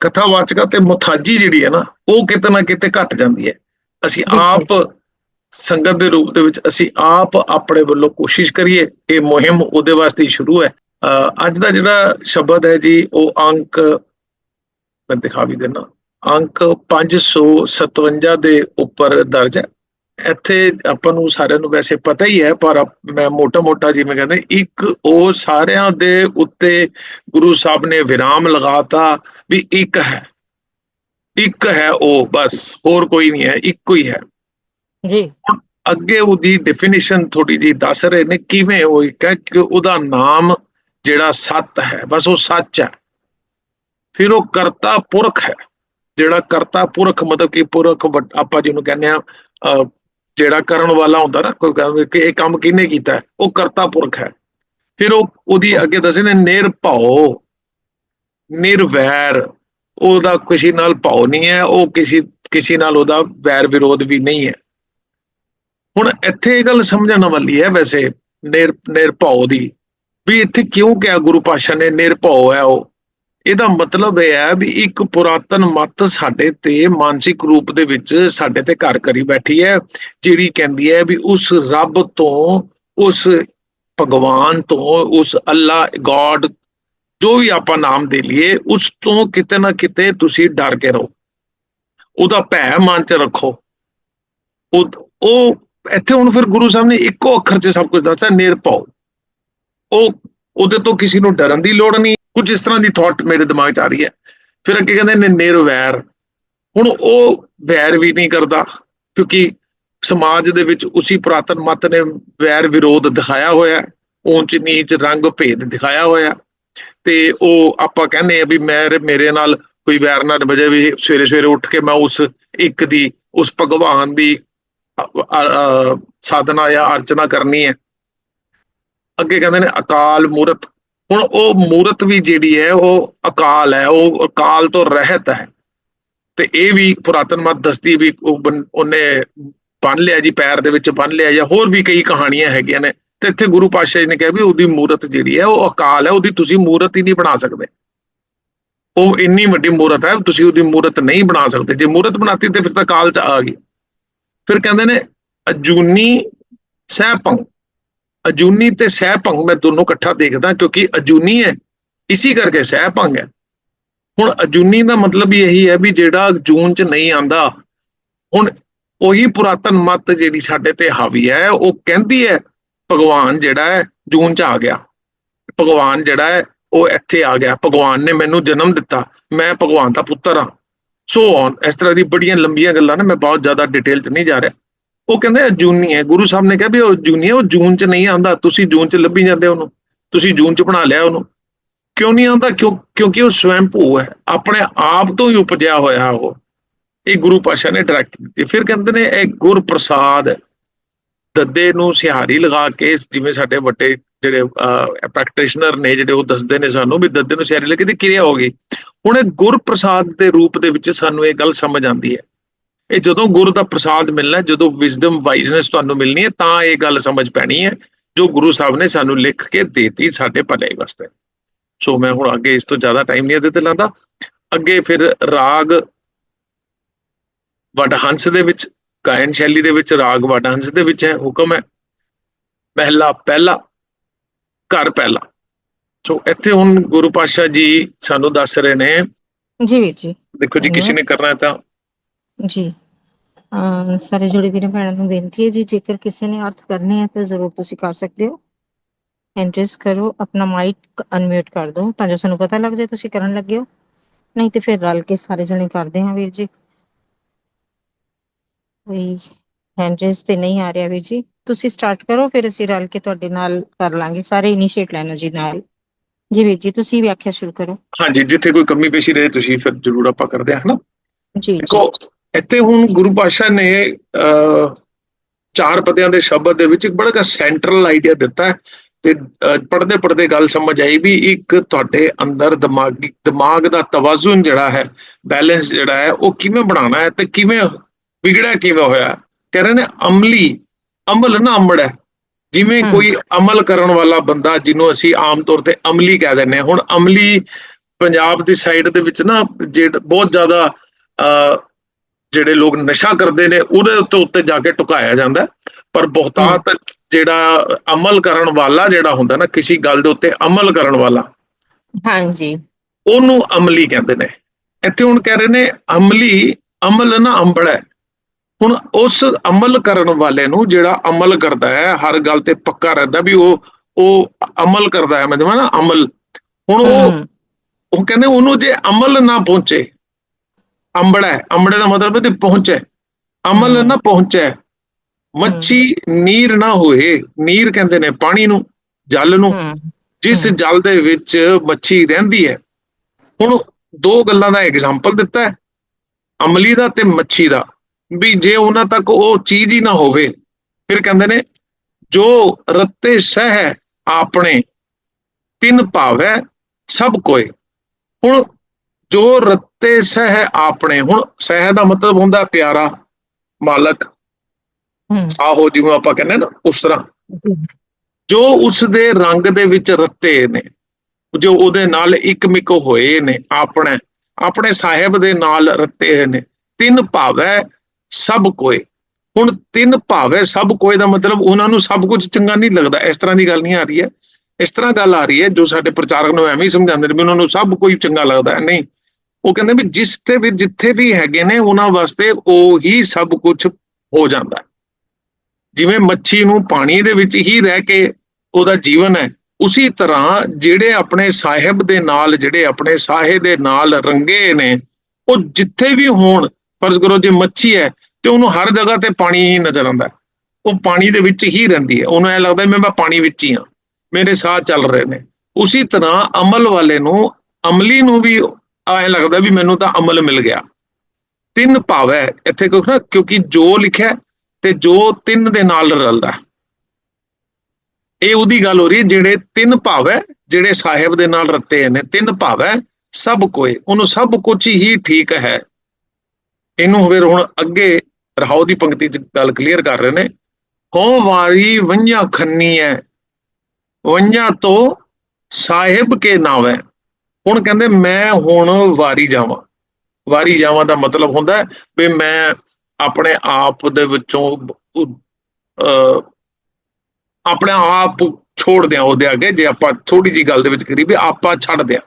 ਕਥਾਵਾਚਕਾ ਤੇ ਮੁਥਾਜੀ ਜਿਹੜੀ ਹੈ ਨਾ ਉਹ ਕਿਤੇ ਨਾ ਕਿਤੇ ਘਟ ਜਾਂਦੀ ਹੈ। ਅਸੀਂ ਆਪ ਸੰਗਤ ਦੇ ਰੂਪ ਦੇ ਵਿੱਚ ਅਸੀਂ ਆਪ ਆਪਣੇ ਵੱਲੋਂ ਕੋਸ਼ਿਸ਼ ਕਰੀਏ, ਇਹ ਮੁਹਿੰਮ ਉਹਦੇ ਵਾਸਤੇ ਸ਼ੁਰੂ ਹੈ। ਅੱਜ ਦਾ ਜਿਹੜਾ ਸ਼ਬਦ ਹੈ ਜੀ, ਉਹ ਅੰਕ, ਮੈਂ ਦਿਖਾ ਵੀ ਦਿੰਦਾ। ਅੰਕ 557 ਦੇ ਉੱਪਰ ਦਰਜ ਹੈ। ਇੱਥੇ ਆਪਾਂ ਨੂੰ ਸਾਰਿਆਂ ਨੂੰ ਵੈਸੇ ਪਤਾ ਹੀ ਹੈ, ਪਰ ਮੈਂ ਮੋਟਾ-ਮੋਟਾ ਜਿਵੇਂ ਕਹਿੰਦੇ, ਇੱਕ ਉਹ ਸਾਰਿਆਂ ਦੇ ਉੱਤੇ ਗੁਰੂ ਸਾਹਿਬ ਨੇ ਵਿਰਾਮ ਲਗਾਤਾ ਵੀ ਇੱਕ ਹੈ। ਇੱਕ ਹੈ ਉਹ, ਬਸ, ਹੋਰ ਕੋਈ ਨਹੀਂ ਹੈ, ਇੱਕੋ ਹੀ ਹੈ। ਜੀ। ਅੱਗੇ ਉਹਦੀ ਡੈਫੀਨੇਸ਼ਨ ਥੋੜੀ ਜੀ ਦੱਸ ਰਹੇ ਨੇ ਕਿਵੇਂ ਉਹ ਇੱਕ ਹੈ ਕਿ ਉਹਦਾ ਨਾਮ ਜਿਹੜਾ ਸੱਤ ਹੈ, ਬਸ ਉਹ ਸੱਚ ਹੈ। ਫਿਰ ਉਹ ਕਰਤਾ ਪੁਰਖ ਹੈ। ਜਿਹੜਾ ਕਰਤਾ ਪੁਰਖ ਮਤਲਬ ਕਿ ਪੁਰਖ ਆਪਾਂ ਜਿਹਨੂੰ ਕਹਿੰਦੇ ਆ ਜਿਹੜਾ ਕਰਨ ਵਾਲਾ ਹੁੰਦਾ ਨਾ, ਕੋਈ ਕਹੇ ਕਿ ਇਹ ਕੰਮ ਕਿਹਨੇ ਕੀਤਾ ਉਹ ਕਰਤਾ ਪੁਰਖ ਹੈ। ਫਿਰ ਉਹ, ਉਹਦੀ ਅੱਗੇ ਦੱਸੇ ਨੇ ਨਿਰਭਉ, ਨਿਰਵੈਰ। ਉਹਦਾ ਕਿਸੇ ਨਾਲ ਭਾਉ ਨਹੀਂ ਹੈ, ਉਹ ਕਿਸੇ ਕਿਸੇ ਨਾਲ ਉਹਦਾ ਵੈਰ ਵਿਰੋਧ ਵੀ ਨਹੀਂ ਹੈ। ਹੁਣ ਇੱਥੇ ਇਹ ਗੱਲ ਸਮਝਣ ਵਾਲੀ ਹੈ ਵੈਸੇ, ਨਿਰ ਨਿਰਭਉ ਦੀ, ਵੀ ਇੱਥੇ ਕਿਉਂ ਕਿਹਾ ਗੁਰੂ ਪਾਤਸ਼ਾਹ ਨੇ ਨਿਰਭਉ ਹੈ ਉਹ? ਇਹਦਾ ਮਤਲਬ ਇਹ ਹੈ ਵੀ ਇੱਕ ਪੁਰਾਤਨ ਮਤ ਸਾਡੇ ਤੇ ਮਾਨਸਿਕ ਰੂਪ ਦੇ ਵਿੱਚ ਸਾਡੇ ਤੇ ਘਰ ਕਰੀ ਬੈਠੀ ਹੈ, ਜਿਹੜੀ ਕਹਿੰਦੀ ਹੈ ਵੀ ਉਸ ਰੱਬ ਤੋਂ, ਉਸ ਭਗਵਾਨ ਤੋਂ, ਉਸ ਅੱਲਾ, ਗੋਡ, ਜੋ ਵੀ ਆਪਾਂ ਨਾਮ ਦੇ ਲਈਏ, ਉਸ ਤੋਂ ਕਿਤੇ ਨਾ ਕਿਤੇ ਤੁਸੀਂ ਡਰ ਕੇ ਰਹੋ। ਉਹਦਾ ਭੈ ਮਨ ਚ ਰੱਖੋ। ਉਹ ਇੱਥੇ ਹੁਣ ਫਿਰ ਗੁਰੂ ਸਾਹਿਬ ਨੇ ਇੱਕੋ ਅੱਖਰ 'ਚ ਸਭ ਕੁਝ ਦੱਸਿਆ ਨਿਰਭਉ ਉਹ ਉਹਦੇ ਤੋਂ ਕਿਸੇ ਨੂੰ ਡਰਨ ਦੀ ਲੋੜ ਨਹੀਂ। ਕੁਝ ਇਸ ਤਰ੍ਹਾਂ ਦੀ ਥਾਟ ਮੇਰੇ ਦਿਮਾਗ 'ਚ ਆ ਰਹੀ ਹੈ। ਫਿਰ ਅੱਗੇ ਕਹਿੰਦੇ ਨੇ ਨਿਰਵੈਰ ਹੁਣ ਉਹ ਵੈਰ ਵੀ ਨਹੀਂ ਕਰਦਾ ਕਿਉਂਕਿ ਸਮਾਜ ਦੇ ਵਿੱਚ ਉਸੇ ਪੁਰਾਤਨ ਮਤ ਨੇ ਵੈਰ ਵਿਰੋਧ ਦਿਖਾਇਆ ਹੋਇਆ ਹੈ, ਨੀਚ ਰੰਗ ਭੇਦ ਦਿਖਾਇਆ ਹੋਇਆ। ਤੇ ਉਹ ਆਪਾਂ ਕਹਿੰਦੇ ਆ ਵੀ ਮੈਂ ਮੇਰੇ ਨਾਲ ਕੋਈ ਵੈਰ ਨਾ ਵਜੇ ਵੀ ਸਵੇਰੇ ਸਵੇਰੇ ਉੱਠ ਕੇ ਮੈਂ ਉਸ ਇੱਕ ਦੀ ਉਸ ਭਗਵਾਨ ਦੀ ਸਾਧਨਾ ਜਾਂ ਅਰਚਨਾ ਕਰਨੀ ਹੈ। ਅੱਗੇ ਕਹਿੰਦੇ ਨੇ ਅਕਾਲ ਮੂਰਤ। ਹੁਣ ਉਹ ਮੂਰਤ ਵੀ ਜਿਹੜੀ ਹੈ, ਉਹ ਅਕਾਲ ਹੈ, ਉਹ ਅਕਾਲ ਤੋਂ ਰਹਿਤ ਹੈ। ਤੇ ਇਹ ਵੀ ਪੁਰਾਤਨ ਮਤ ਦੱਸਦੀ ਵੀ ਉਹ ਬਨ- ਉਹਨੇ ਬੰਨ ਲਿਆ ਜੀ, ਪੈਰ ਦੇ ਵਿੱਚ ਬੰਨ ਲਿਆ ਜਾਂ ਹੋਰ ਵੀ ਕਈ ਕਹਾਣੀਆਂ ਹੈਗੀਆਂ ਨੇ। ਤੇ ਇੱਥੇ ਗੁਰੂ ਪਾਤਸ਼ਾਹ ਜੀ ਨੇ ਕਿਹਾ ਵੀ ਉਹਦੀ ਮੂਰਤ ਜਿਹੜੀ ਹੈ, ਉਹ ਅਕਾਲ ਹੈ, ਉਹਦੀ ਤੁਸੀਂ ਮੂਰਤ ਹੀ ਨਹੀਂ ਬਣਾ ਸਕਦੇ। ਉਹ ਇੰਨੀ ਵੱਡੀ ਮੂਰਤ ਹੈ, ਤੁਸੀਂ ਉਹਦੀ ਮੂਰਤ ਨਹੀਂ ਬਣਾ ਸਕਦੇ। ਜੇ ਮੂਰਤ ਬਣਾਤੀ ਤੇ ਫਿਰ ਤਾਂ ਕਾਲ ਚ ਆ ਗਈ। ਫਿਰ ਕਹਿੰਦੇ ਨੇ ਅਜੂਨੀ ਸਹਿਪੰਗ ਅਜੂਨੀ ਤੇ ਸਹਿਪੰਗ ਮੈਂ ਦੋਨੋਂ ਇਕੱਠਾ ਦੇਖਦਾ ਕਿਉਂਕਿ ਅਜੂਨੀ ਹੈ, ਇਸੇ ਕਰਕੇ ਸਹਿਪੰਗ ਹੈ। ਹੁਣ ਅਜੂਨੀ ਦਾ ਮਤਲਬ ਇਹੀ ਹੈ ਵੀ ਜਿਹੜਾ ਜੂਨ ਚ ਨਹੀਂ ਆਂਦਾ ਹੁਣ ਉਹੀ ਪੁਰਾਤਨ ਮਤ ਜਿਹੜੀ ਸਾਡੇ ਤੇ ਹਾਵੀ ਹੈ, ਉਹ ਕਹਿੰਦੀ ਹੈ, ਭਗਵਾਨ ਜਿਹੜਾ ਹੈ ਜੂਨ ਚ ਆ ਗਿਆ। ਭਗਵਾਨ ਜਿਹੜਾ ਹੈ, ਉਹ ਇੱਥੇ ਆ ਗਿਆ। ਭਗਵਾਨ ਨੇ ਮੈਨੂੰ ਜਨਮ ਦਿੱਤਾ। ਮੈਂ ਭਗਵਾਨ ਦਾ ਪੁੱਤਰ ਹਾਂ। ਸੋ ਔਨ ਇਸ ਤਰ੍ਹਾਂ ਦੀ ਬੜੀਆਂ ਲੰਬੀਆਂ ਗੱਲਾਂ ਨੇ, ਮੈਂ ਬਹੁਤ ਜ਼ਿਆਦਾ ਡਿਟੇਲ ਚ ਨਹੀਂ ਜਾ ਰਿਹਾ। ਉਹ ਕਹਿੰਦੇ ਜੂਨੀ ਹੈ। ਗੁਰੂ ਸਾਹਿਬ ਨੇ ਕਿਹਾ ਵੀ ਉਹ ਜੂਨੀ ਹੈ, ਉਹ ਜੂਨ ਚ ਨਹੀਂ ਆਂਦਾ ਤੁਸੀਂ ਜੂਨ ਚ ਲੱਭੀ ਜਾਂਦੇ ਉਹਨੂੰ। ਤੁਸੀਂ ਜੂਨ ਚ ਬਣਾ ਲਿਆ ਉਹਨੂੰ। ਕਿਉਂ ਨਹੀਂ ਆਉਂਦਾ? ਕਿਉਂ, ਕਿਉਂਕਿ ਉਹ ਸਵੈੰ ਭੂ ਹੈ। ਆਪਣੇ ਆਪ ਤੋਂ ਹੀ ਉਪਜਿਆ ਹੋਇਆ ਉਹ। ਇਹ ਗੁਰੂ ਪਾਸ਼ਾ ਨੇ ਡਾਇਰੈਕਟ ਦਿੱਤੀ। ਫਿਰ ਕਹਿੰਦੇ ਨੇ, ਇਹ ਗੁਰ ਪ੍ਰਸਾਦ ਦੱਦੇ ਨੂੰ ਸਿਹਾਰੀ ਲਗਾ ਕੇ, ਜਿਵੇਂ ਸਾਡੇ ਵੱਡੇ ਜਿਹੜੇ ਪ੍ਰੈਕਟੀਸ਼ਨਰ ਨੇ, ਜਿਹੜੇ ਉਹ ਦੱਸਦੇ ਨੇ ਸਾਨੂੰ ਵੀ ਦੱਦੇ ਨੂੰ ਸਿਹਾਰੀ ਲਗਾ ਕੇ ਦੀ ਕਿਰਿਆ ਹੋ ਗਈ। ਹੁਣ ਇਹ ਗੁਰ ਪ੍ਰਸਾਦ ਦੇ ਰੂਪ ਦੇ ਵਿੱਚ ਸਾਨੂੰ ਇਹ ਗੱਲ ਸਮਝ ਆਉਂਦੀ ਹੈ। ਇਹ ਜਦੋਂ ਗੁਰ ਦਾ ਪ੍ਰਸਾਦ ਮਿਲਣਾ, ਜਦੋਂ ਵਿਜ਼ਡਮ ਵਾਈਜ਼ਨੈਸ ਤੁਹਾਨੂੰ ਮਿਲਣੀ ਹੈ, ਤਾਂ ਇਹ ਗੱਲ ਸਮਝ ਪੈਣੀ ਹੈ, ਜੋ ਗੁਰੂ ਸਾਹਿਬ ਨੇ ਸਾਨੂੰ ਲਿਖ ਕੇ ਦੇਤੀ ਸਾਡੇ ਭਲੇ ਵਾਸਤੇ। ਸੋ ਮੈਂ ਹੁਣ ਅੱਗੇ ਇਸ ਤੋਂ ਜ਼ਿਆਦਾ ਟਾਈਮ ਨਹੀਂ ਇਹਦੇ ਤੇ ਲਾਂਦਾ ਅੱਗੇ ਫਿਰ ਰਾਗ ਵਡਹੰਸ ਦੇ ਵਿੱਚ, ਗਾਇਨ ਸ਼ੈਲੀ ਦੇ ਵਿੱਚ ਰਾਗ ਵਡਹੰਸ ਦੇ ਵਿੱਚ ਹੈ ਹੁਕਮ ਹੈ। ਪਹਿਲਾ ਪਹਿਲਾ, ਘਰ ਪਹਿਲਾ। ਸੋ ਇੱਥੇ ਹੁਣ ਗੁਰੂ ਪਾਤਸ਼ਾਹ ਜੀ ਸਾਨੂੰ ਦੱਸ ਰਹੇ ਨੇ। ਜੀ ਵੀਰ ਜੀ। ਦੇਖੋ ਜੀ ਕਿਸੇ ਨੇ ਕਰਨਾ ਹੈ ਤਾਂ। ਜੀ। ਸਾਰੇ ਜੁੜੇ ਵੀਰਾਂ ਭੈਣਾਂ ਨੂੰ ਬੇਨਤੀ ਹੈ ਜੀ ਜੇਕਰ ਕਿਸੇ ਨੇ ਅਰਥ ਕਰਨੇ ਹੈ ਤਾਂ ਜ਼ਰੂਰ ਤੁਸੀਂ ਕਰ ਸਕਦੇ ਹੋ। ਐਂਟਰਸ ਕਰੋ ਆਪਣਾ ਮਾਈਕ ਅਨਮਿਊਟ ਕਰ ਦਿਓ ਤਾਂ ਜੋ ਸਾਨੂੰ ਪਤਾ ਲੱਗ ਜਾਏ ਤੁਸੀਂ ਕਰਨ ਲੱਗੇ ਹੋ। ਨਹੀਂ ਤੇ ਫਿਰ ਰਲ ਕੇ ਸਾਰੇ ਜਣੇ ਕਰਦੇ ਹਾਂ ਵੀਰ ਜੀ। ਕੋਈ ਹੈਂਡਰੇਸ ਤੇ ਨਹੀਂ ਆ ਰਿਹਾ ਵੀਰ ਜੀ। ਤੁਸੀਂ ਸਟਾਰਟ ਕਰੋ ਫਿਰ ਅਸੀਂ ਰਲ ਕੇ ਤੁਹਾਡੇ ਨਾਲ ਕਰ ਲਾਂਗੇ। ਸਾਰੇ ਇਨੀਸ਼ੀਏਟ ਲੈਣਾ ਜੀ ਨਾਲ। ਜੀ ਵੀਰ ਜੀ ਤੁਸੀਂ ਵਿਆਖਿਆ ਸ਼ੁਰੂ ਕਰੋ। ਹਾਂਜੀ ਜਿੱਥੇ ਕੋਈ ਕਮੀ ਪੇਸ਼ੀ ਰਹੇ ਤੁਸੀਂ ਫਿਰ ਜ਼ਰੂਰ ਆਪਾਂ ਕਰਦੇ ਹਾਂ ਹਨਾ? ਜੀ ਦੇਖੋ ਇੱਥੇ ਹੁਣ ਗੁਰੂ ਪਾਤਸ਼ਾਹ ਨੇ ਚਾਰ ਪਦਿਆਂ ਦੇ ਸ਼ਬਦ ਦੇ ਵਿੱਚ ਇੱਕ ਬੜਾ ਸੈਂਟਰਲ ਆਈਡੀਆ ਦਿੱਤਾ ਤੇ ਪੜਦੇ ਪੜਦੇ ਗੱਲ ਸਮਝ ਆਈ ਵੀ ਇੱਕ ਤੁਹਾਡੇ ਅੰਦਰ ਦਿਮਾਗੀ ਦਿਮਾਗ ਦਾ ਤਵਾਜ਼ੁਨ ਜਿਹੜਾ ਹੈ ਬੈਲੈਂਸ ਜਿਹੜਾ ਹੈ ਉਹ ਕਿਵੇਂ ਬਣਾਉਣਾ ਹੈ ਤੇ ਕਿਵੇਂ ਵਿਗੜਿਆ ਕਿਵੇਂ ਹੋਇਆ ਹੈ। ਕਹਿ ਰਹੇ ਨੇ ਅਮਲੀ ਅਮਲ ਨਾ ਅਮੜ ਹੈ। ਜਿਵੇਂ। ਕੋਈ ਅਮਲ ਕਰਨ ਵਾਲਾ ਬੰਦਾ ਜਿਹਨੂੰ ਅਸੀਂ ਆਮ ਤੌਰ ਤੇ ਅਮਲੀ ਕਹਿ ਹਾਂ। ਹੁਣ ਅਮਲੀ ਪੰਜਾਬ ਦੀ ਸਾਈਡ ਦੇ ਵਿੱਚ ਨਾ ਜਿਹੜਾ ਬਹੁਤ ਜ਼ਿਆਦਾ ਜਿਹੜੇ ਲੋਕ ਨਸ਼ਾ ਕਰਦੇ ਨੇ ਉਹਦੇ ਉੱਤੇ ਉੱਤੇ ਜਾ ਕੇ ਟੁਕਾਇਆ ਜਾਂਦਾ। ਪਰ ਬਹੁਤਾਤ ਜਿਹੜਾ ਅਮਲ ਕਰਨ ਵਾਲਾ ਜਿਹੜਾ ਹੁੰਦਾ ਨਾ ਕਿਸੇ ਗੱਲ ਦੇ ਉੱਤੇ ਅਮਲ ਕਰਨ ਵਾਲਾ ਹਾਂਜੀ। ਉਹਨੂੰ ਅਮਲੀ ਕਹਿੰਦੇ ਨੇ। ਇੱਥੇ ਹੁਣ ਕਹਿ ਰਹੇ ਨੇ ਅਮਲੀ ਅਮਲ ਨਾ ਅੰਬੜ ਹੁਣ ਉਸ ਅਮਲ ਕਰਨ ਵਾਲੇ ਨੂੰ ਜਿਹੜਾ ਅਮਲ ਕਰਦਾ ਹੈ ਹਰ ਗੱਲ ਤੇ ਪੱਕਾ ਰਹਿੰਦਾ ਵੀ ਉਹ ਉਹ ਅਮਲ ਕਰਦਾ ਹੈ ਮਤਲਬ ਨਾ ਅਮਲ। ਹੁਣ ਉਹ ਉਹ ਕਹਿੰਦੇ ਉਹਨੂੰ ਜੇ ਅਮਲ ਨਾ ਪਹੁੰਚੇ ਅੰਬੜਾ ਹੈ ਅੰਬੜੇ ਦਾ ਮਤਲਬ ਹੈ ਤੇ ਪਹੁੰਚੇ। ਅਮਲ। ਨਾ ਪਹੁੰਚੇ ਮੱਛੀ ਨੀਰ ਨਾ ਹੋਏ ਨੀਰ ਕਹਿੰਦੇ ਨੇ ਪਾਣੀ ਨੂੰ ਜਲ ਨੂੰ। ਜਿਸ। ਜਲ ਦੇ ਵਿੱਚ ਮੱਛੀ ਰਹਿੰਦੀ ਹੈ। ਹੁਣ ਦੋ ਗੱਲਾਂ ਦਾ ਐਗਜ਼ਾਮਪਲ ਦਿੱਤਾ ਹੈ ਅਮਲੀ ਦਾ ਤੇ ਮੱਛੀ ਦਾ। ਵੀ ਜੇ ਉਹਨਾਂ ਤੱਕ ਉਹ ਚੀਜ਼ ਹੀ ਨਾ ਹੋਵੇ ਫਿਰ ਕਹਿੰਦੇ ਨੇ ਜੋ ਰੱਤੇ ਸਹਿ ਆਪਣੇ ਤਿੰਨ ਭਾਵੈ ਸਭ ਕੋਏ। ਹੁਣ ਜੋ ਰੱਤੇ ਸਹਿ ਆਪਣੇ ਹੁਣ ਸਹਿ ਦਾ ਮਤਲਬ ਹੁੰਦਾ ਪਿਆਰਾ ਮਾਲਕ। ਹੂੰ। ਆਹੋ ਜਿਵੇਂ ਆਪਾਂ ਕਹਿੰਦੇ ਨਾ ਉਸ ਤਰ੍ਹਾਂ। ਜੀ। ਉਸ ਦੇ ਰੰਗ ਦੇ ਵਿੱਚ ਰੱਤੇ ਨੇ ਜੋ ਉਹਦੇ ਨਾਲ ਇੱਕ ਮਿਕ ਹੋਏ ਨੇ ਆਪਣੇ ਆਪਣੇ ਸਾਹਿਬ ਦੇ ਨਾਲ ਰੱਤੇ ਨੇ ਤਿੰਨ ਭਾਵੈ ਸਭ ਕੋਏ। ਹੁਣ ਤਿੰਨ ਭਾਵੈ ਸਭ ਕੋਏ ਦਾ ਮਤਲਬ ਉਹਨਾਂ ਨੂੰ ਸਭ ਕੁਝ ਚੰਗਾ ਨਹੀਂ ਲੱਗਦਾ। ਇਸ ਤਰ੍ਹਾਂ ਦੀ ਗੱਲ ਨਹੀਂ ਆ ਰਹੀ ਹੈ। ਇਸ ਤਰ੍ਹਾਂ ਗੱਲ ਆ ਰਹੀ ਹੈ ਜੋ ਸਾਡੇ ਪ੍ਰਚਾਰਕ ਨੂੰ ਐਵੇਂ ਹੀ ਸਮਝਾਉਂਦੇ ਨੇ ਵੀ ਉਹਨਾਂ ਨੂੰ ਸਭ ਕੋਈ ਚੰਗਾ ਲੱਗਦਾ ਨਹੀਂ, ਉਹ ਕਹਿੰਦੇ ਵੀ ਜਿਸ ਤੇ ਵੀ ਜਿੱਥੇ ਵੀ ਹੈਗੇ ਨੇ ਉਹਨਾਂ ਵਾਸਤੇ ਉਹ ਹੀ ਸਭ ਕੁਝ ਹੋ ਜਾਂਦਾ ਜਿਵੇਂ ਮੱਛੀ ਨੂੰ ਪਾਣੀ ਦੇ ਵਿੱਚ ਹੀ ਰਹਿ ਕੇ ਉਹਦਾ ਜੀਵਨ ਹੈ, ਉਸੇ ਤਰ੍ਹਾਂ ਜਿਹੜੇ ਆਪਣੇ ਸਾਹਿਬ ਦੇ ਨਾਲ, ਜਿਹੜੇ ਆਪਣੇ ਸਾਹੇ ਦੇ ਨਾਲ ਰੰਗੇ ਨੇ, ਉਹ ਜਿੱਥੇ ਵੀ ਹੋਣ, ਫਰਜ਼ ਕਰੋ ਜੇ ਮੱਛੀ ਹੈ ਤੇ ਉਹਨੂੰ ਹਰ ਜਗ੍ਹਾ ਤੇ ਪਾਣੀ ਹੀ ਨਜ਼ਰ ਆਉਂਦਾ ਉਹ ਪਾਣੀ ਦੇ ਵਿੱਚ ਹੀ ਰਹਿੰਦੀ ਹੈ। ਉਹਨੂੰ ਐ ਲੱਗਦਾ ਮੈਂ ਮੈਂ ਪਾਣੀ ਵਿੱਚ ਹੀ ਹਾਂ। ਮੇਰੇ ਸਾਹ ਚੱਲ ਰਹੇ ਨੇ। ਉਸੇ ਤਰ੍ਹਾਂ ਅਮਲ ਵਾਲੇ ਨੂੰ, ਅਮਲੀ ਨੂੰ ਵੀ ਐ ਲੱਗਦਾ ਵੀ ਮੈਨੂੰ ਤਾਂ ਅਮਲ ਮਿਲ ਗਿਆ। ਤਿੰਨ ਭਾਵ ਹੈ ਇੱਥੇ ਕਿਉਂ ਨਾ, ਕਿਉਂਕਿ ਜੋ ਲਿਖਿਆ ਤੇ ਜੋ ਤਿੰਨ ਦੇ ਨਾਲ ਰਲਦਾ ਇਹ ਉਹਦੀ ਗੱਲ ਹੋ ਰਹੀ ਹੈ, ਜਿਹੜੇ ਤਿੰਨ ਭਾਵ ਹੈ, ਜਿਹੜੇ ਸਾਹਿਬ ਦੇ ਨਾਲ ਰੱਤੇ ਨੇ, ਤਿੰਨ ਭਾਵ ਹੈ, ਸਭ ਕੋਏ ਉਹਨੂੰ ਸਭ ਕੁਝ ਹੀ ਠੀਕ ਹੈ। ਇਹਨੂੰ ਫਿਰ ਹੁਣ ਅੱਗੇ ਰਹਾਉ ਦੀ ਪੰਕਤੀ ਚ ਗੱਲ ਕਲੀਅਰ ਕਰ ਰਹੇ ਨੇ। ਹੋ ਵਾਰੀ ਵੰਝਾ ਖੰਨੀ ਹੈ ਵੰਝਾ ਤੋਂ ਸਾਹਿਬ ਕੇ ਨਾਮ ਹੈ ਹੁਣ ਕਹਿੰਦੇ ਮੈਂ ਹੁਣ ਵਾਰੀ ਜਾਵਾਂ। ਵਾਰੀ ਜਾਵਾਂ ਦਾ ਮਤਲਬ ਹੁੰਦਾ ਵੀ ਮੈਂ ਆਪਣੇ ਆਪ ਦੇ ਵਿੱਚੋਂ ਅ, ਆਪਣੇ ਆਪ ਛੋੜ ਦਿਆਂ ਉਹਦੇ ਅੱਗੇ। ਜੇ ਆਪਾਂ ਥੋੜੀ ਜੀ ਗੱਲ ਦੇ ਵਿੱਚ ਕਰੀ ਵੀ ਆਪਾਂ ਛੱਡ ਦਿਆਂ।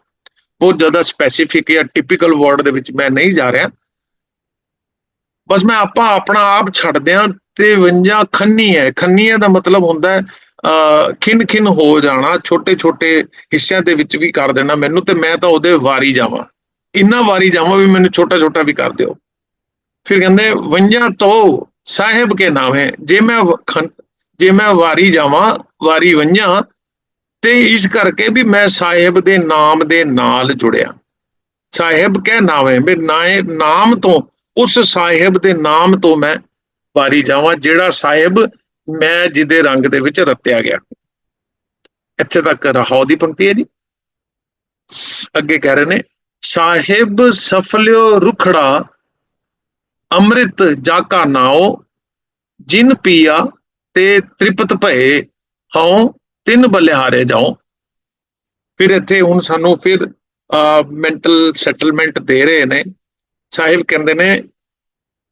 ਬਹੁਤ ਜ਼ਿਆਦਾ ਸਪੈਸੀਫਿਕ ਜਾਂ ਟਿਪੀਕਲ ਵਰਡ ਦੇ ਵਿੱਚ ਮੈਂ ਨਹੀਂ ਜਾ ਰਿਹਾ। ਬਸ ਮੈਂ ਆਪਾਂ ਆਪਣਾ ਆਪ ਛੱਡ ਦਿਆਂ ਤੇ ਵੰਜਾ ਖੰਨੀ ਹੈ। ਖੰਨੀ ਦਾ ਮਤਲਬ ਹੁੰਦਾ ਹੈ ਅ ਖਿੰਨ ਖਿੰਨ ਹੋ ਜਾਣਾ, ਛੋਟੇ ਛੋਟੇ ਹਿੱਸਿਆਂ ਦੇ ਵਿੱਚ ਵੀ ਕਰ ਦੇਣਾ ਮੈਨੂੰ ਤੇ ਮੈਂ ਤਾਂ ਉਹਦੇ ਵਾਰੀ ਜਾਵਾਂ। ਇੰਨਾ ਵਾਰੀ ਜਾਵਾਂ ਵੀ ਮੈਨੂੰ ਛੋਟਾ ਛੋਟਾ ਵੀ ਕਰ ਦਿਓ। ਫਿਰ ਕਹਿੰਦੇ ਵੰਜਾ ਤੋਂ ਸਾਹਿਬ ਕੇ ਨਾਮ ਹੈ। ਜੇ ਮੈਂ ਖੰ- ਜੇ ਮੈਂ ਵਾਰੀ ਜਾਵਾਂ, ਵਾਰੀ ਵੰਜਾਂ ਤੇ ਇਸ ਕਰਕੇ ਵੀ ਮੈਂ ਸਾਹਿਬ ਦੇ ਨਾਮ ਦੇ ਨਾਲ ਜੁੜਿਆ। ਸਾਹਿਬ ਕਹਿ ਨਾਮ ਹੈ। ਵੀ ਨਾਏ, ਨਾਮ ਤੋਂ ਉਸ ਸਾਹਿਬ ਦੇ ਨਾਮ ਤੋਂ ਮੈਂ ਵਾਰੀ ਜਾਵਾਂ, ਜਿਹੜਾ ਸਾਹਿਬ ਮੈਂ ਜਿਹਦੇ ਰੰਗ ਦੇ ਵਿੱਚ ਰਤਿਆ ਗਿਆ। ਇੱਥੇ ਤੱਕ ਰਹਾਉ ਦੀ ਪੰਕਤੀ ਹੈ ਜੀ। ਅੱਗੇ ਕਹਿ ਰਹੇ ਨੇ, ਸਾਹਿਬ ਸਫਲਿਓ ਰੁਖੜਾ, ਅੰਮ੍ਰਿਤ ਜਾਕਾ ਨਾਓ, ਜਿਨ ਪੀਆ ਤੇ ਤ੍ਰਿਪਤ ਭਏ, ਹਉ ਤਿੰਨ ਬਲਿਹਾਰੇ ਜਾਓ ਫਿਰ ਇੱਥੇ ਹੁਣ ਸਾਨੂੰ ਫਿਰ ਮੈਂਟਲ ਸੈਟਲਮੈਂਟ ਦੇ ਰਹੇ ਨੇ। ਸਾਹਿਬ ਕਹਿੰਦੇ ਨੇ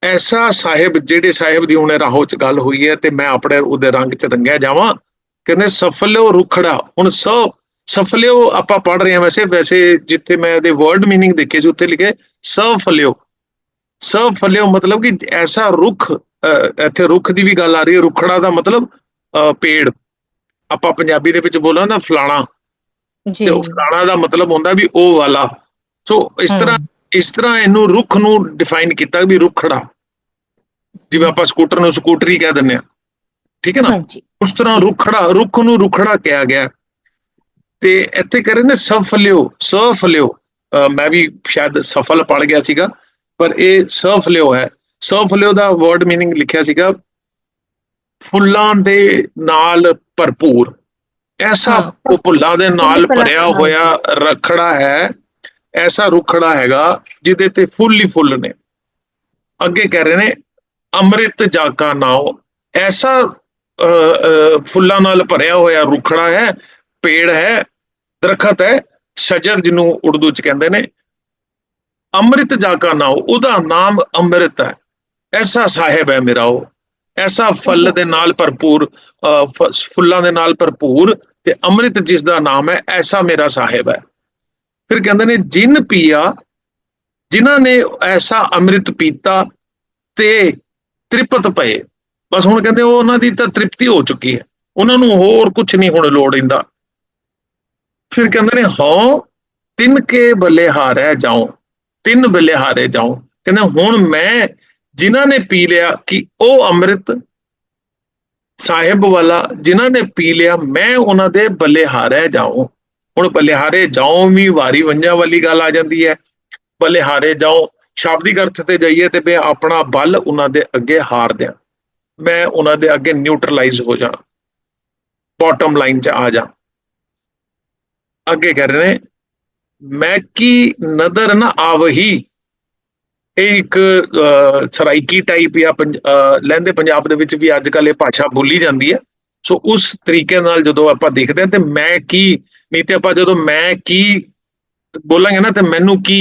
ਐਸਾ ਸਾਹਿਬ ਜਿਹੜੇ ਸਾਹਿਬ ਦੀ ਹੁਣੇ ਰਾਹੋ ਚ ਗੱਲ ਹੋਈ ਹੈ ਤੇ ਮੈਂ ਆਪਣੇ ਉਹਦੇ ਰੰਗ ਚ ਰੰਗਿਆ ਜਾਵਾਂ? ਕਹਿੰਦੇ ਸਫਲਿਓ ਰੁਖੜਾ। ਹੁਣ ਸ ਸਫਲਿਓ ਆਪਾਂ ਪੜ ਰਹੇ ਹਾਂ ਵੈਸੇ ਵੈਸੇ ਜਿੱਥੇ ਮੈਂ ਇਹਦੇ ਵਰਡ ਮੀਨਿੰਗ ਦੇਖੇ ਸੀ ਉੱਥੇ ਲਿਖੇ ਸਫਲਿਓ। ਸਫਲਿਓ ਮਤਲਬ ਕਿ ਐਸਾ ਰੁੱਖ ਇੱਥੇ ਰੁੱਖ ਦੀ ਵੀ ਗੱਲ ਆ ਰਹੀ ਹੈ ਰੁਖੜਾ ਦਾ ਮਤਲਬ ਪੇੜ। ਆਪਾਂ ਪੰਜਾਬੀ ਦੇ ਵਿੱਚ ਬੋਲਾਂ ਨਾ ਫਲਾਣਾ। ਜੀ ਤੇ ਉਹ ਫਲਾਣਾ ਦਾ ਮਤਲਬ ਹੁੰਦਾ ਵੀ ਉਹ ਵਾਲਾ। ਸੋ ਇਸ। ਤਰ੍ਹਾਂ ਇਸ ਤਰ੍ਹਾਂ ਇਹਨੂੰ ਰੁੱਖ ਨੂੰ ਡਿਫਾਈਨ ਕੀਤਾ ਵੀ ਰੁੱਖੜਾ ਜਿਵੇਂ ਆਪਾਂ ਸਕੂਟਰ ਨੂੰ ਸਕੂਟਰੀ ਕਹਿ ਦਿੰਦੇ ਆ ਠੀਕ ਹੈ ਨਾ? ਉਸ ਤਰ੍ਹਾਂ ਰੁੱਖੜਾ ਰੁੱਖ ਨੂੰ ਰੁੱਖੜਾ ਕਿਹਾ ਗਿਆ। ਤੇ ਇੱਥੇ ਕਰੇ ਨੇ ਸਫਲਿਓ ਸਫਲਿਓ। ਮੈਂ ਵੀ ਸ਼ਾਇਦ ਸਫਲ ਪੜ ਗਿਆ ਸੀਗਾ ਪਰ ਇਹ ਸਫਲਿਓ ਹੈ। ਸਫਲਿਓ ਦਾ ਵਰਡ ਮੀਨਿੰਗ ਲਿਖਿਆ ਸੀਗਾ ਫੁੱਲਾਂ ਦੇ ਨਾਲ ਭਰਪੂਰ। ਐਸਾ। ਉਹ ਫੁੱਲਾਂ ਦੇ ਨਾਲ ਭਰਿਆ ਹੋਇਆ ਰਖੜਾ ਹੈ। ਐਸਾ ਰੁੱਖੜਾ ਹੈਗਾ ਜਿਹਦੇ ਤੇ ਫੁੱਲ ਹੀ ਫੁੱਲ ਨੇ। ਅੱਗੇ ਕਹਿ ਰਹੇ ਨੇ ਅੰਮ੍ਰਿਤ ਜਾਕਾ ਨਾਓ। ਐਸਾ ਅਹ, ਫੁੱਲਾਂ ਨਾਲ ਭਰਿਆ ਹੋਇਆ ਰੁੱਖੜਾ ਹੈ ਪੇੜ ਹੈ ਦਰਖਤ ਹੈ ਸ਼ਜਰ ਜਿਹਨੂੰ ਉਰਦੂ ਚ ਕਹਿੰਦੇ ਨੇ। ਅੰਮ੍ਰਿਤ ਜਾਕਾ ਨਾਓ ਉਹਦਾ ਨਾਮ ਅੰਮ੍ਰਿਤ ਹੈ। ਐਸਾ ਸਾਹਿਬ ਹੈ ਮੇਰਾ ਉਹ। ਐਸਾ ਫਲ ਦੇ ਨਾਲ ਭਰਪੂਰ ਅਹ, ਫੁੱਲਾਂ ਦੇ ਨਾਲ ਭਰਪੂਰ ਤੇ ਅੰਮ੍ਰਿਤ ਜਿਸ ਦਾ ਨਾਮ ਹੈ ਐਸਾ ਮੇਰਾ ਸਾਹਿਬ ਹੈ। ਫਿਰ ਕਹਿੰਦੇ ਨੇ, ਜਿਨ ਪੀਆ, ਜਿਨ੍ਹਾਂ ਨੇ ਐਸਾ ਅੰਮ੍ਰਿਤ ਪੀਤਾ ਤੇ ਤ੍ਰਿਪਤ ਪਏ। ਬਸ ਹੁਣ ਕਹਿੰਦੇ ਉਹ ਉਹਨਾਂ ਦੀ ਤਾਂ ਤ੍ਰਿਪਤੀ ਹੋ ਚੁੱਕੀ ਹੈ। ਉਹਨਾਂ ਨੂੰ ਹੋਰ ਕੁਝ ਨਹੀਂ ਹੁਣ ਲੋੜ ਇੰਦਾ। ਫਿਰ ਕਹਿੰਦੇ ਨੇ, ਹਉ, ਤਿੰਨ ਕੇ ਬਲਿਹਾਰੇ ਜਾਉ, ਤਿੰਨ ਬਲਿਹਾਰੇ ਜਾਉ। ਕਹਿੰਦੇ ਹੁਣ ਮੈਂ ਜਿਨ੍ਹਾਂ ਨੇ ਪੀ ਲਿਆ ਕਿ ਉਹ ਅੰਮ੍ਰਿਤ ਸਾਹਿਬ ਵਾਲਾ, ਜਿਨ੍ਹਾਂ ਨੇ ਪੀ ਲਿਆ, ਮੈਂ ਉਹਨਾਂ ਦੇ ਬਲਿਹਾਰੇ ਜਾਉ। ਹੁਣ ਬਲਿਹਾਰੇ ਜਾਉ ਵੀ ਵਾਰੀ ਵੰਜਾ ਵਾਲੀ ਗੱਲ ਆ ਜਾਂਦੀ ਹੈ। ਬਲਿਹਾਰੇ ਜਾਉ ਸ਼ਾਬਦਿਕ ਅਰਥ ਤੇ ਜਾਈਏ ਤੇ ਮੈਂ ਆਪਣਾ ਬਲ ਉਹਨਾਂ ਦੇ ਅੱਗੇ ਹਾਰ ਦਿਆਂ। ਮੈਂ ਉਹਨਾਂ ਦੇ ਅੱਗੇ ਨਿਊਟਰਲਾਈਜ਼ ਹੋ ਜਾ ਬਾਟਮ ਲਾਈਨ 'ਚ ਆ ਜਾ ਅੱਗੇ ਕਹਿ ਰਹੇ ਨੇ ਮੈਂ ਕੀ ਨਦਰ ਨਾ ਆਵਹੀ? ਇਹ ਇੱਕ ਅਹ, ਸਰਾਈਕੀ ਟਾਈਪ ਜਾਂ ਪੰਜ- ਅਹ, ਲਹਿੰਦੇ ਪੰਜਾਬ ਦੇ ਵਿੱਚ ਵੀ ਅੱਜ ਕੱਲ ਇਹ ਭਾਸ਼ਾ ਬੋਲੀ ਜਾਂਦੀ ਹੈ। ਸੋ ਉਸ ਤਰੀਕੇ ਨਾਲ ਜਦੋਂ ਆਪਾਂ ਦੇਖਦੇ ਹਾਂ ਤੇ ਮੈਂ ਕੀ ਨਹੀਂ ਤੇ ਆਪਾਂ ਜਦੋਂ ਮੈਂ ਕੀ ਬੋਲਾਂਗੇ ਨਾ ਤੇ ਮੈਨੂੰ ਕੀ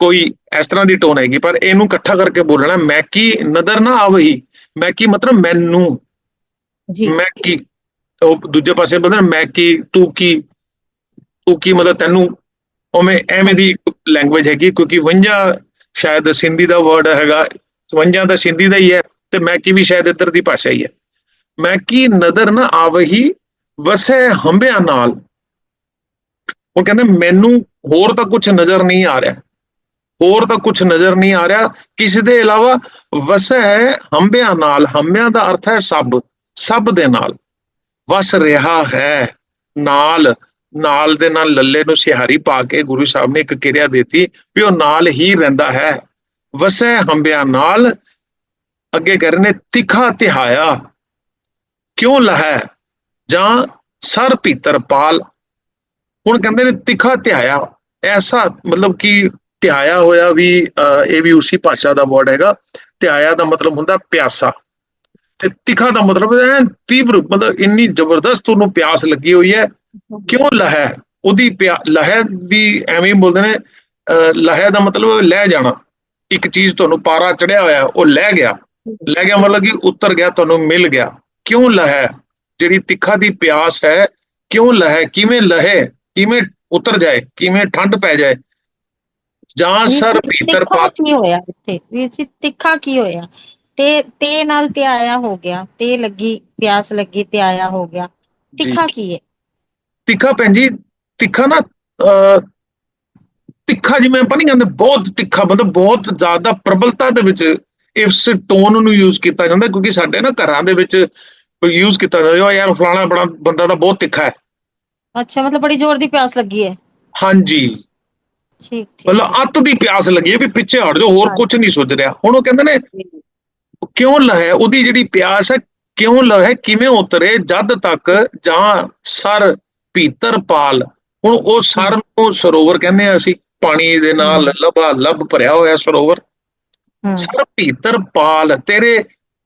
ਕੋਈ ਇਸ ਤਰ੍ਹਾਂ ਦੀ ਟੋਨ ਹੈਗੀ ਪਰ ਇਹਨੂੰ ਇਕੱਠਾ ਕਰਕੇ ਬੋਲਣਾ ਮੈਂ ਕੀ ਨਦਰ ਨਾ ਆਵਹੀ ਮੈਂ ਕੀ ਮਤਲਬ ਮੈਨੂੰ? ਜੀ। ਮੈਂ ਕੀ? ਉਹ ਦੂਜੇ ਪਾਸੇ ਬੋਲਦਾ ਮੈਂ ਕੀ ਤੂੰ ਕੀ ਤੂੰ ਕੀ ਮਤਲਬ ਤੈਨੂੰ ਉਵੇਂ ਐਵੇਂ ਦੀ ਲੈਂਗੁਏਜ ਹੈਗੀ ਕਿਉਂਕਿ ਵੰਜਾ ਸ਼ਾਇਦ ਸਿੰਧੀ ਦਾ ਵਰਡ ਹੈਗਾ ਵੰਜਾ ਤਾਂ ਸਿੰਧੀ ਦਾ ਹੀ ਹੈ ਤੇ ਮੈਂ ਕੀ ਵੀ ਸ਼ਾਇਦ ਇੱਧਰ ਦੀ ਭਾਸ਼ਾ ਹੀ ਹੈ। ਮੈਂ ਕੀ ਨਦਰ ਨਾ ਆਵਹੀ ਵਸੈ ਹੰਬਿਆਂ ਨਾਲ ਉਹ ਕਹਿੰਦੇ ਮੈਨੂੰ ਹੋਰ ਤਾਂ ਕੁਝ ਨਜ਼ਰ ਨਹੀਂ ਆ ਰਿਹਾ। ਹੋਰ ਤਾਂ ਕੁਝ ਨਜ਼ਰ ਨਹੀਂ ਆ ਰਿਹਾ। ਕਿਸੇ ਦੇ ਇਲਾਵਾ, ਵਸੈ ਹੰਬਿਆਂ ਨਾਲ। ਹੰਬਿਆਂ ਦਾ ਅਰਥ ਹੈ ਸਭ ਸਭ ਦੇ ਨਾਲ। ਵਸ ਰਿਹਾ ਹੈ, ਨਾਲ। ਨਾਲ ਦੇ ਨਾਲ ਲੱਲੇ ਨੂੰ ਸਿਹਾਰੀ ਪਾ ਕੇ ਗੁਰੂ ਸਾਹਿਬ ਨੇ ਇੱਕ ਕਿਰਿਆ ਦਿੱਤੀ ਵੀ ਉਹ ਨਾਲ ਹੀ ਰਹਿੰਦਾ ਹੈ। ਵਸੈ ਹੰਬਿਆਂ ਨਾਲ। ਅੱਗੇ ਕਰ ਰਹੇ ਨੇ, ਤਿਖਾ ਤਿਹਾਇਆ। ਕਿਉਂ ਲਹੈ? ਜਾਂ ਸਰ ਭੀਤਰ ਪਾਲ। ਹੁਣ ਕਹਿੰਦੇ ਨੇ ਤਿੱਖਾ ਧਿਆਇਆ। ਐਸਾ ਮਤਲਬ ਕਿ ਧਿਆਇਆ ਹੋਇਆ ਵੀ ਅਹ, ਇਹ ਵੀ ਉਸੇ ਭਾਸ਼ਾ ਦਾ ਵਰਡ ਹੈਗਾ। ਧਿਆਇਆ ਦਾ ਮਤਲਬ ਹੁੰਦਾ ਪਿਆਸਾ। ਤੇ ਤਿਖਾ ਦਾ ਮਤਲਬ ਹੈ ਤੀਵਰ ਮਤਲਬ ਇੰਨੀ ਜ਼ਬਰਦਸਤ ਉਹਨੂੰ ਪਿਆਸ ਲੱਗੀ ਹੋਈ ਹੈ। ਕਿਉਂ ਲਹਿ? ਉਹਦੀ ਪਿਆ ਲਹੈ ਵੀ ਐਵੇਂ ਹੀ ਬੋਲਦੇ ਨੇ ਅਹ, ਲਹੈ ਦਾ ਮਤਲਬ ਲੈ ਜਾਣਾ। ਇੱਕ ਚੀਜ਼ ਤੁਹਾਨੂੰ ਪਾਰਾ ਚੜਿਆ ਹੋਇਆ ਉਹ ਲੈ ਗਿਆ। ਲੈ ਗਿਆ ਮਤਲਬ ਕਿ ਉਤਰ ਗਿਆ ਤੁਹਾਨੂੰ ਮਿਲ ਗਿਆ। ਕਿਉਂ ਲਹਿ? ਜਿਹੜੀ ਤਿੱਖਾ ਦੀ ਪਿਆਸ ਹੈ ਕਿਉਂ ਲਹਿ? ਕਿਵੇਂ ਲਹਿ? ਕਿਵੇਂ ਉਤਰ ਜਾਏ ਕਿਵੇਂ ਠੰਡ ਪੈ ਜਾਏ। ਜਾਂ ਸਰ ਭੀਤਰ ਤਿੱਖਾ ਪਾ ਕੀ ਹੋਇਆ ਇੱਥੇ? ਵੀਰ ਜੀ ਤਿੱਖਾ ਕੀ ਹੋਇਆ? ਤੇ ਤੇ ਨਾਲ ਤੇ ਆਇਆ ਹੋ ਗਿਆ। ਤੇ ਲੱਗੀ ਪਿਆਸ ਲੱਗੀ ਤੇ ਆਇਆ ਹੋ ਗਿਆ। ਤਿੱਖਾ ਕੀ ਹੈ? ਤਿੱਖਾ ਭੈਣ ਜੀ ਤਿੱਖਾ ਨਾ ਤਿੱਖਾ ਜਿਵੇਂ ਆਪਾਂ ਨਹੀਂ ਕਹਿੰਦੇ ਬਹੁਤ ਤਿੱਖਾ ਮਤਲਬ ਬਹੁਤ ਜ਼ਿਆਦਾ ਪ੍ਰਬਲਤਾ ਦੇ ਵਿੱਚ ਇਸ ਟੋਨ ਨੂੰ ਯੂਜ਼ ਕੀਤਾ ਜਾਂਦਾ ਕਿਉਂਕਿ ਸਾਡੇ ਨਾ ਘਰਾਂ ਦੇ ਵਿੱਚ ਯੂਜ਼ ਕੀਤਾ ਜਾਂਦਾ। "ਓ ਯਾਰ ਫਲਾਣਾ ਬੜਾ ਬੰਦਾ ਤਾਂ ਬਹੁਤ ਤਿੱਖਾ ਹੈ। ਅੱਛਾ ਮਤਲਬ ਬੜੀ ਜ਼ੋਰ ਦੀ ਪਿਆਸ ਲੱਗੀ ਹੈ? ਹਾਂਜੀ। ਠੀਕ ਠੀਕ। ਮਤਲਬ ਅੱਤ ਦੀ ਪਿਆਸ ਲੱਗੀ ਹੈ ਵੀ ਪਿੱਛੇ ਹਟ ਜਾਓ ਹੋਰ ਕੁਝ ਨਹੀਂ ਸੁੱਝ ਰਿਹਾ। ਹੁਣ ਉਹ ਕਹਿੰਦੇ ਨੇ ਕਿਉਂ ਲਹੈ? ਉਹਦੀ ਜਿਹੜੀ ਪਿਆਸ ਹੈ ਕਿਉਂ ਲਹੈ? ਕਿਵੇਂ ਉਤਰੇ? ਜਦ ਤੱਕ ਜਾਂ ਸਰ ਭੀਤਰ ਪਾਲ। ਹੁਣ ਉਹ ਸਰ ਨੂੰ ਸਰੋਵਰ ਕਹਿੰਦੇ ਆ ਅਸੀਂ ਪਾਣੀ ਦੇ ਨਾਲ ਲਬਾ ਲਬ ਭਰਿਆ ਹੋਇਆ ਸਰੋਵਰ। ਸਰ ਭੀਤਰ ਪਾਲ ਤੇਰੇ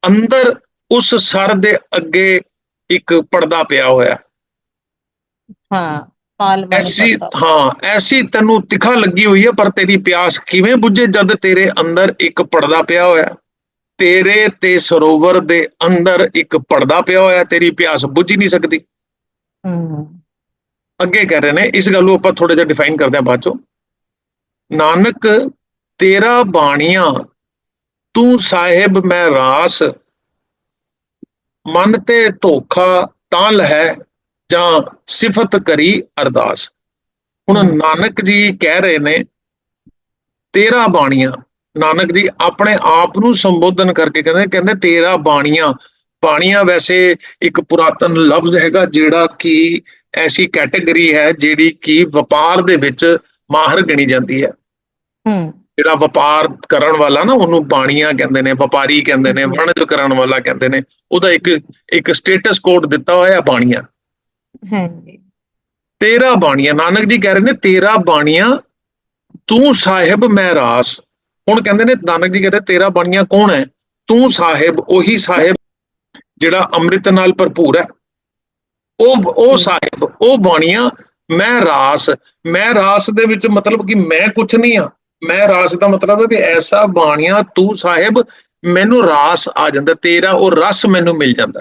ਅੰਦਰ ਉਸ ਸਰ ਦੇ ਅੱਗੇ ਇੱਕ ਪਰਦਾ ਪਿਆ ਹੋਇਆ। ਹਾਂ ਪਾਲ ਬਣ ਐਸੀ। ਹਾਂ ਐਸੀ ਤੈਨੂੰ ਤਿਖਾ ਲੱਗੀ ਹੋਈ ਹੈ ਪਰ ਤੇਰੀ ਪਿਆਸ ਕਿਵੇਂ ਬੁੱਝੇ ਜਦ ਤੇਰੇ ਅੰਦਰ ਇੱਕ ਪਰਦਾ ਪਿਆ ਹੋਇਆ? ਤੇਰੇ ਤੇ ਸਰੋਵਰ ਦੇ ਅੰਦਰ ਇੱਕ ਪਰਦਾ ਪਿਆ ਹੋਇਆ ਤੇਰੀ ਪਿਆਸ ਬੁੱਝ ਹੀ ਨਹੀਂ ਸਕਦੀ। ਅੱਗੇ ਕਹਿ ਰਹੇ ਨੇ ਇਸ ਗੱਲ ਨੂੰ ਆਪਾਂ ਥੋੜਾ ਜਿਹਾ ਡਿਫਾਈਨ ਕਰਦੇ ਹਾਂ ਬਾਅਦ ਚੋਂ। ਨਾਨਕ ਤੇਰਾ ਬਾਣੀਆਂ ਤੂੰ ਸਾਹਿਬ ਮੈਂ ਰਾਸ ਮਨ ਤੇ ਧੋਖਾ ਤਾਂ ਲਹੈ ਜਾਂ ਸਿਫਤ ਕਰੀ ਅਰਦਾਸ। ਹੁਣ ਨਾਨਕ ਜੀ ਕਹਿ ਰਹੇ ਨੇ ਤੇਰਾ ਬਾਣੀਆਂ। ਨਾਨਕ ਜੀ ਆਪਣੇ ਆਪ ਨੂੰ ਸੰਬੋਧਨ ਕਰਕੇ ਕਹਿੰਦੇ ਕਹਿੰਦੇ ਤੇਰਾ ਬਾਣੀਆਂ। ਬਾਣੀਆਂ ਵੈਸੇ ਇੱਕ ਪੁਰਾਤਨ ਲਫ਼ਜ਼ ਹੈਗਾ ਜਿਹੜਾ ਕਿ ਐਸੀ ਕੈਟਾਗਰੀ ਹੈ ਜਿਹੜੀ ਕਿ ਵਪਾਰ ਦੇ ਵਿੱਚ ਮਾਹਰ ਗਿਣੀ ਜਾਂਦੀ ਹੈ। ਹਮ। ਜਿਹੜਾ ਵਪਾਰ ਕਰਨ ਵਾਲਾ ਨਾ ਉਹਨੂੰ ਬਾਣੀਆਂ ਕਹਿੰਦੇ ਨੇ ਵਪਾਰੀ ਕਹਿੰਦੇ ਨੇ। ਵਣਜ ਕਰਨ ਵਾਲਾ ਕਹਿੰਦੇ ਨੇ। ਉਹਦਾ ਇੱਕ ਇੱਕ ਸਟੇਟਸ ਕੋਡ ਦਿੱਤਾ ਹੋਇਆ ਹੈ ਬਾਣੀਆਂ। ਹਾਂਜੀ। ਤੇਰਾ ਬਾਣੀਆਂ ਨਾਨਕ ਜੀ ਕਹਿ ਰਹੇ ਨੇ ਤੇਰਾ ਬਾਣੀਆਂ ਤੂੰ ਸਾਹਿਬ ਮੈਂ ਰਾਸ। ਹੁਣ ਕਹਿੰਦੇ ਨੇ ਨਾਨਕ ਜੀ ਕਹਿੰਦੇ ਤੇਰਾ ਬਾਣੀਆਂ ਕੌਣ ਹੈ? ਤੂੰ ਸਾਹਿਬ ਉਹੀ ਸਾਹਿਬ ਜਿਹੜਾ ਅੰਮ੍ਰਿਤ ਨਾਲ ਭਰਪੂਰ ਹੈ। ਉਹ ਉਹ। ਸਾਹਿਬ ਉਹ ਬਾਣੀਆਂ ਮੈਂ ਰਾਸ। ਮੈਂ ਰਾਸ ਦੇ ਵਿੱਚ ਮਤਲਬ ਕਿ ਮੈਂ ਕੁਛ ਨਹੀਂ ਆ ਮੈਂ ਰਾਸ ਦਾ ਮਤਲਬ ਹੈ ਵੀ ਐਸਾ ਬਾਣੀਆਂ ਤੂੰ ਸਾਹਿਬ ਮੈਨੂੰ ਰਾਸ ਆ ਜਾਂਦਾ ਤੇਰਾ ਉਹ ਰਸ ਮੈਨੂੰ ਮਿਲ ਜਾਂਦਾ।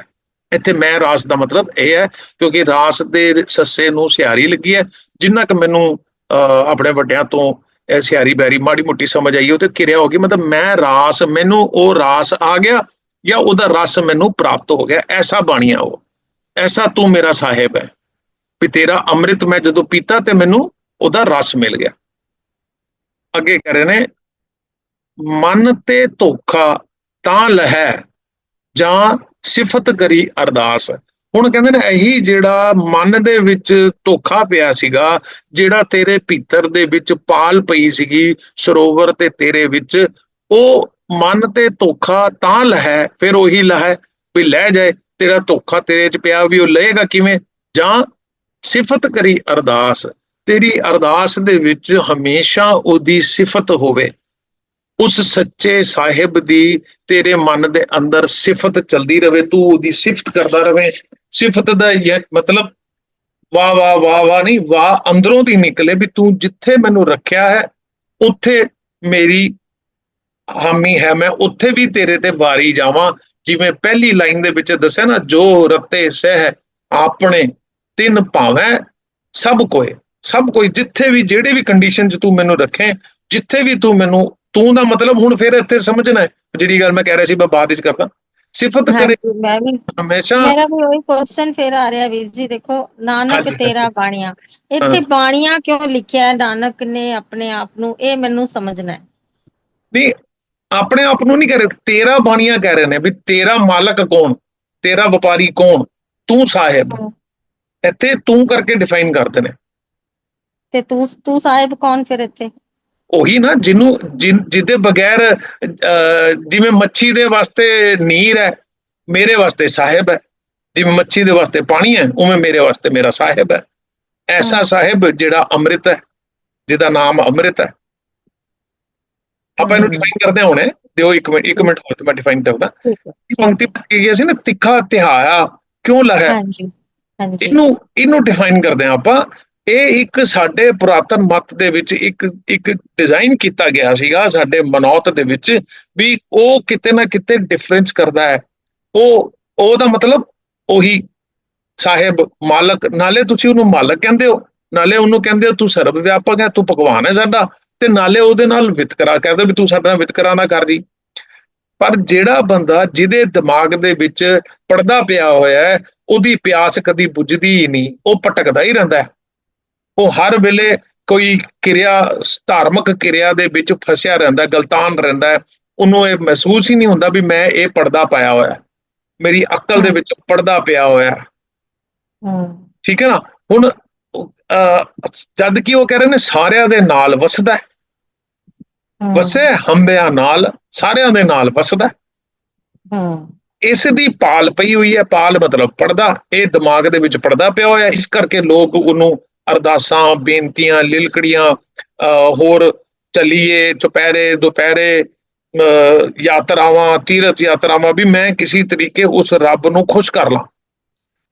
ਇੱਥੇ ਮੈਂ ਰਾਸ ਦਾ ਮਤਲਬ ਇਹ ਹੈ ਕਿਉਂਕਿ ਰਾਸ ਦੇ ਸੱਸੇ ਨੂੰ ਸਿਹਾਰੀ ਲੱਗੀ ਹੈ ਜਿੰਨਾ ਕਿ ਮੈਨੂੰ ਅਹ, ਆਪਣੇ ਵੱਡਿਆਂ ਤੋਂ ਇਹ ਸਿਹਾਰੀ ਬੈਰੀ ਮਾੜੀ ਮੋਟੀ ਸਮਝ ਆਈ ਉਹ ਤੇ ਕਿਰਿਆ ਹੋ ਗਈ ਮਤਲਬ ਮੈਂ ਰਾਸ ਮੈਨੂੰ ਉਹ ਰਾਸ ਆ ਗਿਆ ਜਾਂ ਉਹਦਾ ਰਸ ਮੈਨੂੰ ਪ੍ਰਾਪਤ ਹੋ ਗਿਆ ਐਸਾ ਬਾਣੀਆ ਉਹ ਐਸਾ ਤੂੰ ਮੇਰਾ ਸਾਹਿਬ ਹੈ ਵੀ ਤੇਰਾ ਅੰਮ੍ਰਿਤ ਮੈਂ ਜਦੋਂ ਪੀਤਾ ਤੇ ਮੈਨੂੰ ਉਹਦਾ ਰਸ ਮਿਲ ਗਿਆ। ਅੱਗੇ ਕਹ ਰਹੇ ਨੇ ਮਨ ਤੇ ਧੋਖਾ ਤਾਂ ਲਹਿ ਜਾਂ ਸਿਫਤ ਕਰੀ ਅਰਦਾਸ। ਹੁਣ ਕਹਿੰਦੇ ਨੇ ਇਹੀ ਜਿਹੜਾ ਮਨ ਦੇ ਵਿੱਚ ਧੋਖਾ ਪਿਆ ਸੀਗਾ, ਜਿਹੜਾ ਤੇਰੇ ਭੀਤਰ ਦੇ ਵਿੱਚ ਪਾਲ ਪਈ ਸੀਗੀ, ਸਰੋਵਰ ਤੇ ਤੇਰੇ ਵਿੱਚ, ਉਹ ਮਨ ਤੇ ਧੋਖਾ ਤਾਂ ਲਹਿ, ਫਿਰ ਉਹੀ ਲਹਿ ਵੀ ਲੈ ਜਾਏ, ਤੇਰਾ ਧੋਖਾ ਤੇਰੇ ਚ ਪਿਆ ਵੀ ਉਹ ਲਏਗਾ ਕਿਵੇਂ? ਜਾਂ ਸਿਫਤ ਕਰੀ ਅਰਦਾਸ। ਤੇਰੀ ਅਰਦਾਸ ਦੇ ਵਿੱਚ ਹਮੇਸ਼ਾ ਉਹਦੀ ਸਿਫਤ ਹੋਵੇ। ਉਸ ਸੱਚੇ ਸਾਹਿਬ ਦੀ ਤੇਰੇ ਮਨ ਦੇ ਅੰਦਰ ਸਿਫਤ ਚਲਦੀ ਰਵੇ, ਤੂੰ ਉਹਦੀ ਸਿਫਤ ਕਰਦਾ ਰਵੇ। ਸਿਫਤ ਦਾ ਮਤਲਬ ਵਾਹ ਵਾਹ ਵਾਹ ਵਾਹ ਨਹੀਂ, ਵਾਹ ਅੰਦਰੋਂ ਦੀ ਨਿਕਲੇ ਵੀ ਤੂੰ ਜਿੱਥੇ ਮੈਨੂੰ ਰੱਖਿਆ ਹੈ, ਉੱਥੇ ਮੇਰੀ ਹਾਮੀ ਹੈ, ਮੈਂ ਉੱਥੇ ਵੀ ਤੇਰੇ ਤੇ ਵਾਰੀ ਜਾਵਾਂ। ਜਿਵੇਂ ਪਹਿਲੀ ਲਾਈਨ ਦੇ ਵਿੱਚ ਦੱਸਿਆ ਨਾ, ਜੋ ਰਤੇ ਸਹਿ ਆਪਣੇ ਤਿੰਨ ਭਾਵੇਂ, ਸਭ ਕੋਏ। ਸਭ ਕੋਈ, ਜਿੱਥੇ ਵੀ, ਜਿਹੜੇ ਵੀ ਕੰਡੀਸ਼ਨ 'ਚ ਤੂੰ ਮੈਨੂੰ ਰੱਖੇ, ਜਿੱਥੇ ਵੀ ਤੂੰ ਮੈਨੂੰ ਤੂੰ ਦਾ ਮਤਲਬ ਹੁਣ ਫਿਰ ਇੱਥੇ ਸਮਝਣਾ ਹੈ ਜਿਹੜੀ ਗੱਲ ਮੈਂ ਕਹਿ ਰਿਹਾ ਸੀ ਮੈਂ ਬਾਅਦ ਵਿੱਚ ਕਰਦਾ। ਸਿਫਤ ਕਰੇ। ਹਾਂਜੀ ਮੈਂ ਵੀ ਹਮੇਸ਼ਾ ਮੇਰਾ ਵੀ ਉਹੀ ਕੁਐਸਚਨ ਫਿਰ ਆ ਰਿਹਾ ਵੀਰ ਜੀ ਦੇਖੋ ਨਾਨਕ ਤੇਰਾ। ਬਾਣੀਆਂ। ਇੱਥੇ। ਬਾਣੀਆਂ ਕਿਉਂ ਲਿਖਿਆ ਹੈ? ਨਾਨਕ ਨੇ ਆਪਣੇ ਆਪ ਨੂੰ ਇਹ ਮੈਨੂੰ ਸਮਝਣਾ ਹੈ। ਨਹੀਂ ਆਪਣੇ ਆਪ ਨੂੰ ਨਹੀਂ ਕਹਿ ਰਹੇ। ਤੇਰਾ ਬਾਣੀਆਂ ਕਹਿ ਰਹੇ ਨੇ ਵੀ ਤੇਰਾ ਮਾਲਕ ਕੌਣ? ਤੇਰਾ ਵਪਾਰੀ ਕੌਣ? ਤੂੰ ਸਾਹਿਬ। ਇੱਥੇ ਤੂੰ ਕਰਕੇ ਡਿਫਾਈਨ ਕਰਦੇ ਨੇ। ਤੇ ਤੂੰ ਤੂੰ ਸਾਹਿਬ ਕੌਣ ਫਿਰ ਇੱਥੇ? ਉਹੀ ਨਾ ਜਿਹਨੂੰ ਜਿਹਦੇ ਬਗੈਰ ਜਿਵੇਂ ਮੱਛੀ ਦੇ ਵਾਸਤੇ ਨੀਰ ਹੈ ਮੇਰੇ ਵਾਸਤੇ ਸਾਹਿਬ ਹੈ। ਜਿਵੇਂ ਮੱਛੀ ਦੇ ਵਾਸਤੇ ਪਾਣੀ ਹੈ ਉਵੇਂ ਮੇਰੇ ਵਾਸਤੇ ਮੇਰਾ ਸਾਹਿਬ ਹੈ। ਐਸਾ। ਸਾਹਿਬ ਜਿਹੜਾ ਅੰਮ੍ਰਿਤ ਹੈ ਜਿਹਦਾ ਨਾਮ ਅੰਮ੍ਰਿਤ ਹੈ। ਆਪਾਂ ਇਹਨੂੰ। ਡਿਫਾਈਨ ਕਰਦੇ ਹੁਣੇ। ਦਿਓ ਇੱਕ ਮਿੰਟ ਇੱਕ ਮਿੰਟ ਹੋਰ ਮੈਂ ਡਿਫਾਈਨ ਕਰਦਾ। ਇਹ ਪੰਕਤੀ ਕੀ ਗਿਆ ਸੀ ਨਾ ਤਿੱਖਾ ਤਿਹਾਇਆ ਕਿਉਂ ਲਹਿ? ਹਾਂਜੀ ਹਾਂਜੀ। ਇਹਨੂੰ ਇਹਨੂੰ ਡਿਫਾਈਨ ਕਰਦੇ ਹਾਂ ਆਪਾਂ। ਇਹ ਇੱਕ ਸਾਡੇ ਪੁਰਾਤਨ ਮਤ ਦੇ ਵਿੱਚ ਇੱਕ ਇੱਕ ਡਿਜ਼ਾਈਨ ਕੀਤਾ ਗਿਆ ਸੀਗਾ ਸਾਡੇ ਮਨੌਤ ਦੇ ਵਿੱਚ ਵੀ ਉਹ ਕਿਤੇ ਨਾ ਕਿਤੇ ਡਿਫਰੈਂਸ ਕਰਦਾ ਹੈ। ਉਹ, ਉਹਦਾ ਮਤਲਬ ਉਹੀ ਸਾਹਿਬ, ਮਾਲਕ, ਨਾਲੇ ਤੁਸੀਂ ਉਹਨੂੰ ਮਾਲਕ ਕਹਿੰਦੇ ਹੋ, ਨਾਲੇ ਉਹਨੂੰ ਕਹਿੰਦੇ ਹੋ ਤੂੰ ਸਰਬ ਵਿਆਪਕ ਹੈ, ਤੂੰ ਭਗਵਾਨ ਹੈ ਸਾਡਾ, ਤੇ ਨਾਲੇ ਉਹਦੇ ਨਾਲ ਵਿਤਕਰਾ ਕਰਦੇ ਵੀ ਤੂੰ ਸਾਡਾ ਵਿਤਕਰਾ ਨਾ ਕਰ ਜੀ। ਪਰ ਜਿਹੜਾ ਬੰਦਾ ਜਿਹਦੇ ਦਿਮਾਗ ਦੇ ਵਿੱਚ ਪਰਦਾ ਪਿਆ ਹੋਇਆ ਹੈ, ਉਹਦੀ ਪਿਆਸ ਕਦੀ ਬੁੱਝਦੀ ਹੀ ਨਹੀਂ, ਉਹ ਭਟਕਦਾ ਹੀ ਰਹਿੰਦਾ ਹੈ। ਉਹ ਹਰ ਵੇਲੇ ਕੋਈ ਕਿਰਿਆ ਧਾਰਮਿਕ ਕਿਰਿਆ ਦੇ ਵਿੱਚ ਫਸਿਆ ਰਹਿੰਦਾ ਗਲਤਾਨ ਰਹਿੰਦਾ ਉਹਨੂੰ ਇਹ ਮਹਿਸੂਸ ਹੀ ਨਹੀਂ ਹੁੰਦਾ ਵੀ ਮੈਂ ਇਹ ਪਰਦਾ ਪਾਇਆ ਹੋਇਆ। ਮੇਰੀ ਅਕਲ ਦੇ ਵਿੱਚ ਪਰਦਾ ਪਿਆ ਹੋਇਆ। ਠੀਕ ਹੈ ਨਾ? ਹੁਣ ਜਦ ਕਿ ਉਹ ਕਹਿ ਰਹੇ ਨੇ ਸਾਰਿਆਂ ਦੇ ਨਾਲ ਵਸਦਾ ਵਸੇ ਹੰਬਿਆਂ ਨਾਲ ਸਾਰਿਆਂ ਦੇ ਨਾਲ ਵਸਦਾ ਇਸ ਦੀ ਪਾਲ ਪਈ ਹੋਈ ਹੈ। ਪਾਲ ਮਤਲਬ ਪਰਦਾ ਇਹ ਦਿਮਾਗ ਦੇ ਵਿੱਚ ਪਰਦਾ ਪਿਆ ਹੋਇਆ। ਇਸ ਕਰਕੇ ਲੋਕ ਉਹਨੂੰ ਅਰਦਾਸਾਂ ਬੇਨਤੀਆਂ ਲਿਲਕੜੀਆਂ ਹੋਰ ਚੱਲੀਏ ਚੁਪਹਿਰੇ ਦੁਪਹਿਰੇ ਯਾਤਰਾਵਾਂ ਤੀਰਥ ਯਾਤਰਾਵਾਂ ਵੀ ਮੈਂ ਕਿਸੇ ਤਰੀਕੇ ਉਸ ਰੱਬ ਨੂੰ ਖੁਸ਼ ਕਰ ਲਾਂ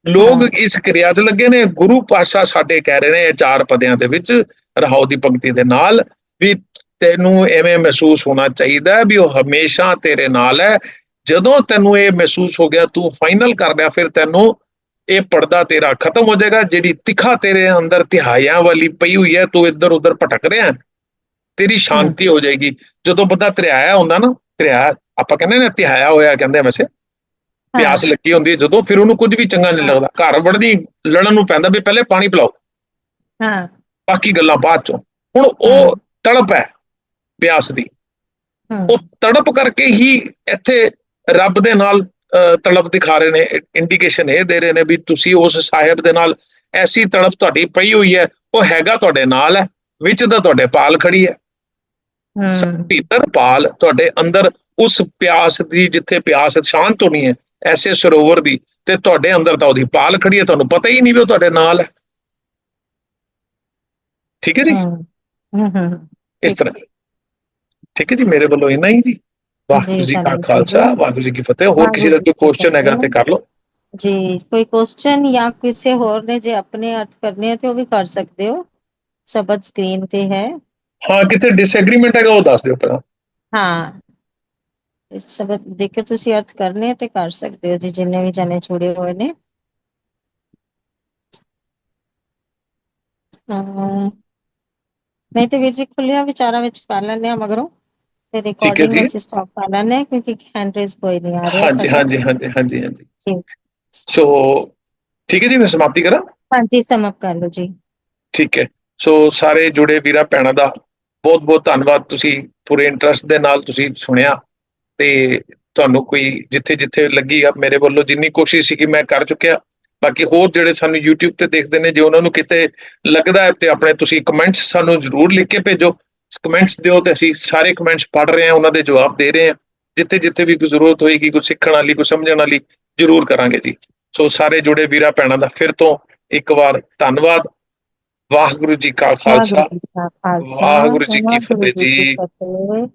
ਲੋਕ। ਇਸ ਕਿਰਿਆ 'ਚ ਲੱਗੇ ਨੇ ਗੁਰੂ ਪਾਤਸ਼ਾਹ ਸਾਡੇ ਕਹਿ ਰਹੇ ਨੇ ਇਹ ਚਾਰ ਪਦਿਆਂ ਦੇ ਵਿੱਚ ਰਹਾਉ ਦੀ ਪੰਕਤੀ ਦੇ ਨਾਲ ਵੀ ਤੈਨੂੰ ਐਵੇਂ ਮਹਿਸੂਸ ਹੋਣਾ ਚਾਹੀਦਾ ਵੀ ਉਹ ਹਮੇਸ਼ਾ ਤੇਰੇ ਨਾਲ ਹੈ ਜਦੋਂ ਤੈਨੂੰ ਇਹ ਮਹਿਸੂਸ ਹੋ ਗਿਆ ਤੂੰ ਫਾਈਨਲ ਕਰ ਲਿਆ ਫਿਰ ਤੈਨੂੰ ਇਹ ਪਰਦਾ ਤੇਰਾ ਖਤਮ ਹੋ ਜਾਏਗਾ ਜਿਹੜੀ ਤਿੱਖਾ ਤੇਰੇ ਅੰਦਰ ਤਿਹਾਇਆਂ ਵਾਲੀ ਪਈ ਹੋਈ ਹੈ ਤੂੰ ਇੱਧਰ ਉੱਧਰ ਭਟਕ ਰਿਹਾ ਤੇਰੀ ਸ਼ਾਂਤੀ ਹੋ ਜਾਏਗੀ। ਜਦੋਂ ਬੰਦਾ ਤ੍ਰਿਆਇਆ ਹੁੰਦਾ ਨਾ ਤ੍ਰਿਆ ਆਪਾਂ ਕਹਿੰਦੇ ਨੇ ਤਿਹਾਇਆ ਹੋਇਆ ਕਹਿੰਦੇ ਆ ਵੈਸੇ ਪਿਆਸ ਲੱਗੀ ਹੁੰਦੀ ਹੈ ਜਦੋਂ ਫਿਰ ਉਹਨੂੰ ਕੁਝ ਵੀ ਚੰਗਾ ਨਹੀਂ ਲੱਗਦਾ। ਘਰ ਵੜਦੀ ਲੜਨ ਨੂੰ ਪੈਂਦਾ ਵੀ ਪਹਿਲੇ ਪਾਣੀ ਪਿਲਾਓ। ਹਾਂ। ਬਾਕੀ ਗੱਲਾਂ ਬਾਅਦ ਚੋਂ। ਹੁਣ ਉਹ ਤੜਪ ਹੈ ਪਿਆਸ ਦੀ। ਉਹ ਤੜਪ ਕਰਕੇ ਹੀ ਇੱਥੇ ਰੱਬ ਦੇ ਨਾਲ ਤੜਪ ਦਿਖਾ ਰਹੇ ਨੇ ਇੰਡੀਕੇਸ਼ਨ ਇਹ ਦੇ ਰਹੇ ਨੇ ਵੀ ਤੁਸੀਂ ਉਸ ਸਾਹਿਬ ਦੇ ਨਾਲ ਐਸੀ ਤੜਪ ਤੁਹਾਡੀ ਪਈ ਹੋਈ ਹੈ ਉਹ ਹੈਗਾ ਤੁਹਾਡੇ ਨਾਲ ਹੈ ਵਿੱਚ ਤਾਂ ਤੁਹਾਡੇ ਪਾਲ ਖੜੀ ਹੈ। ਭੀਤਰ ਪਾਲ ਤੁਹਾਡੇ ਅੰਦਰ ਉਸ ਪਿਆਸ ਦੀ ਜਿੱਥੇ ਪਿਆਸ ਸ਼ਾਂਤ ਹੋਣੀ ਹੈ ਐਸੇ ਸਰੋਵਰ ਦੀ ਤੇ ਤੁਹਾਡੇ ਅੰਦਰ ਤਾਂ ਉਹਦੀ ਪਾਲ ਖੜੀ ਹੈ ਤੁਹਾਨੂੰ ਪਤਾ ਹੀ ਨਹੀਂ ਵੀ ਉਹ ਤੁਹਾਡੇ ਨਾਲ ਹੈ। ਠੀਕ ਹੈ ਜੀ? ਹਮ, ਹਮ, ਇਸ ਤਰ੍ਹਾਂ। ਠੀਕ ਹੈ ਜੀ ਮੇਰੇ ਵੱਲੋਂ ਇੰਨਾ ਹੀ ਜੀ। ਵਾਹਿਗੁਰੂ ਜੀ ਕਾ ਖਾਲਸਾ। ਵਾਹਿਗੁਰੂ ਜੀ ਕੀ ਫਤਿਹ। ਹੋਰ ਕਿਸੇ ਦਾ ਕੋਈ ਕੁਐਸਚਨ ਹੈਗਾ ਤੇ ਕਰ ਲਓ। ਜੀ ਕੋਈ ਕੁਐਸਚਨ ਜਾਂ ਕਿਸੇ ਹੋਰ ਨੇ ਜੇ ਆਪਣੇ ਅਰਥ ਕਰਨੇ ਆ ਤੇ ਉਹ ਵੀ ਕਰ ਸਕਦੇ ਹੋ। ਸ਼ਬਦ ਸਕਰੀਨ ਤੇ ਹੈ। ਹਾਂ ਕਿਤੇ ਡਿਸਐਗਰੀਮੈਂਟ ਹੈਗਾ ਉਹ ਦੱਸ ਦਿਓ ਪਹਿਲਾਂ। ਹਾਂ। ਇਸ ਸ਼ਬਦ ਦੇਖ ਕੇ ਤੁਸੀਂ ਅਰਥ ਕਰਨੇ ਤੇ ਕਰ ਸਕਦੇ ਹੋ ਜੀ ਜਿੰਨੇ ਵੀ ਜਾਣੇ ਜੁੜੇ ਹੋਏ ਨੇ। ਨਹੀਂ ਤੇ ਵੀਰ ਜੀ ਖੁੱਲਿਆ ਵਿਚਾਰਾਂ ਵਿੱਚ ਕਰ ਲੈਂਦੇ ਆ ਮਗਰੋਂ। ਤੇ ਰਿਕਾਰਡਿੰਗ ਜੀ। ਅਸੀਂ ਸਟਾਪ ਕਰ ਹਾਂ ਕਿਉਂਕਿ ਹੈਂਡ ਰੇਜ਼ ਕੋਈ ਨਹੀਂ ਆ ਰਿਹਾ ਹਾਂਜੀ ਸਾਡਾ। ਹਾਂਜੀ ਹਾਂਜੀ ਹਾਂਜੀ ਹਾਂਜੀ ਜੀ। ਸੋ ਠੀਕ ਹੈ ਜੀ ਮੈਂ ਸਮਾਪਤੀ ਕਰਾਂ ਹਾਂਜੀ ਸਮਾਪਤ ਕਰ ਲਓ ਜੀ ਠੀਕ ਹੈ ਸੋ ਸਾਰੇ ਜੁੜੇ ਵੀਰਾਂ ਭੈਣਾਂ ਦਾ ਬਹੁਤ ਬਹੁਤ ਧੰਨਵਾਦ ਤੁਸੀਂ ਪੂਰੇ ਇੰਟਰਸਟ ਦੇ ਨਾਲ ਤੁਸੀਂ ਸੁਣਿਆ ਤੇ ਤੁਹਾਨੂੰ ਕੋਈ ਜਿੱਥੇ ਜਿੱਥੇ ਲੱਗੀ ਆ ਮੇਰੇ ਵੱਲੋਂ ਜਿੰਨੀ ਕੋਸ਼ਿਸ਼ ਸੀ ਕਿ ਮੈਂ ਕਰ ਚੁੱਕਿਆ ਬਾਕੀ ਹੋਰ ਜਿਹੜੇ ਸਾਨੂੰ YouTube ਤੇ ਦੇਖਦੇ ਨੇ ਜੇ ਉਹਨਾਂ ਨੂੰ ਕਿਤੇ ਲੱਗਦਾ ਹੈ ਤੇ ਆਪਣੇ ਤੁਸੀਂ ਕਮੈਂਟਸ ਸਾਨੂੰ ਜ਼ਰੂਰ ਲਿਖ ਕੇ ਭੇਜੋ ਕਮੈਂਟਸ ਦਿਓ ਤੇ ਅਸੀਂ ਸਾਰੇ ਕਮੈਂਟਸ ਪੜ੍ਹ ਰਹੇ ਹਾਂ ਉਹਨਾਂ ਦੇ ਜਵਾਬ ਦੇ ਰਹੇ ਹਾਂ। ਜਿੱਥੇ ਜਿੱਥੇ ਵੀ ਕੋਈ ਜ਼ਰੂਰਤ ਹੋਏਗੀ ਕੁਝ ਸਿੱਖਣ ਵਾਲੀ ਕੁਝ ਸਮਝਣ ਵਾਲੀ ਜ਼ਰੂਰ ਕਰਾਂਗੇ ਜੀ। ਸੋ ਸਾਰੇ ਜੁੜੇ ਵੀਰਾਂ ਭੈਣਾਂ ਦਾ ਫਿਰ ਤੋਂ ਇੱਕ ਵਾਰ ਧੰਨਵਾਦ। ਵਾਹਿਗੁਰੂ ਜੀ ਕਾ ਖਾਲਸਾ। ਵਾਹਿਗੁਰੂ ਜੀ ਕਾ ਫਤਿਹ ਜੀ। ਫਤਿਹ।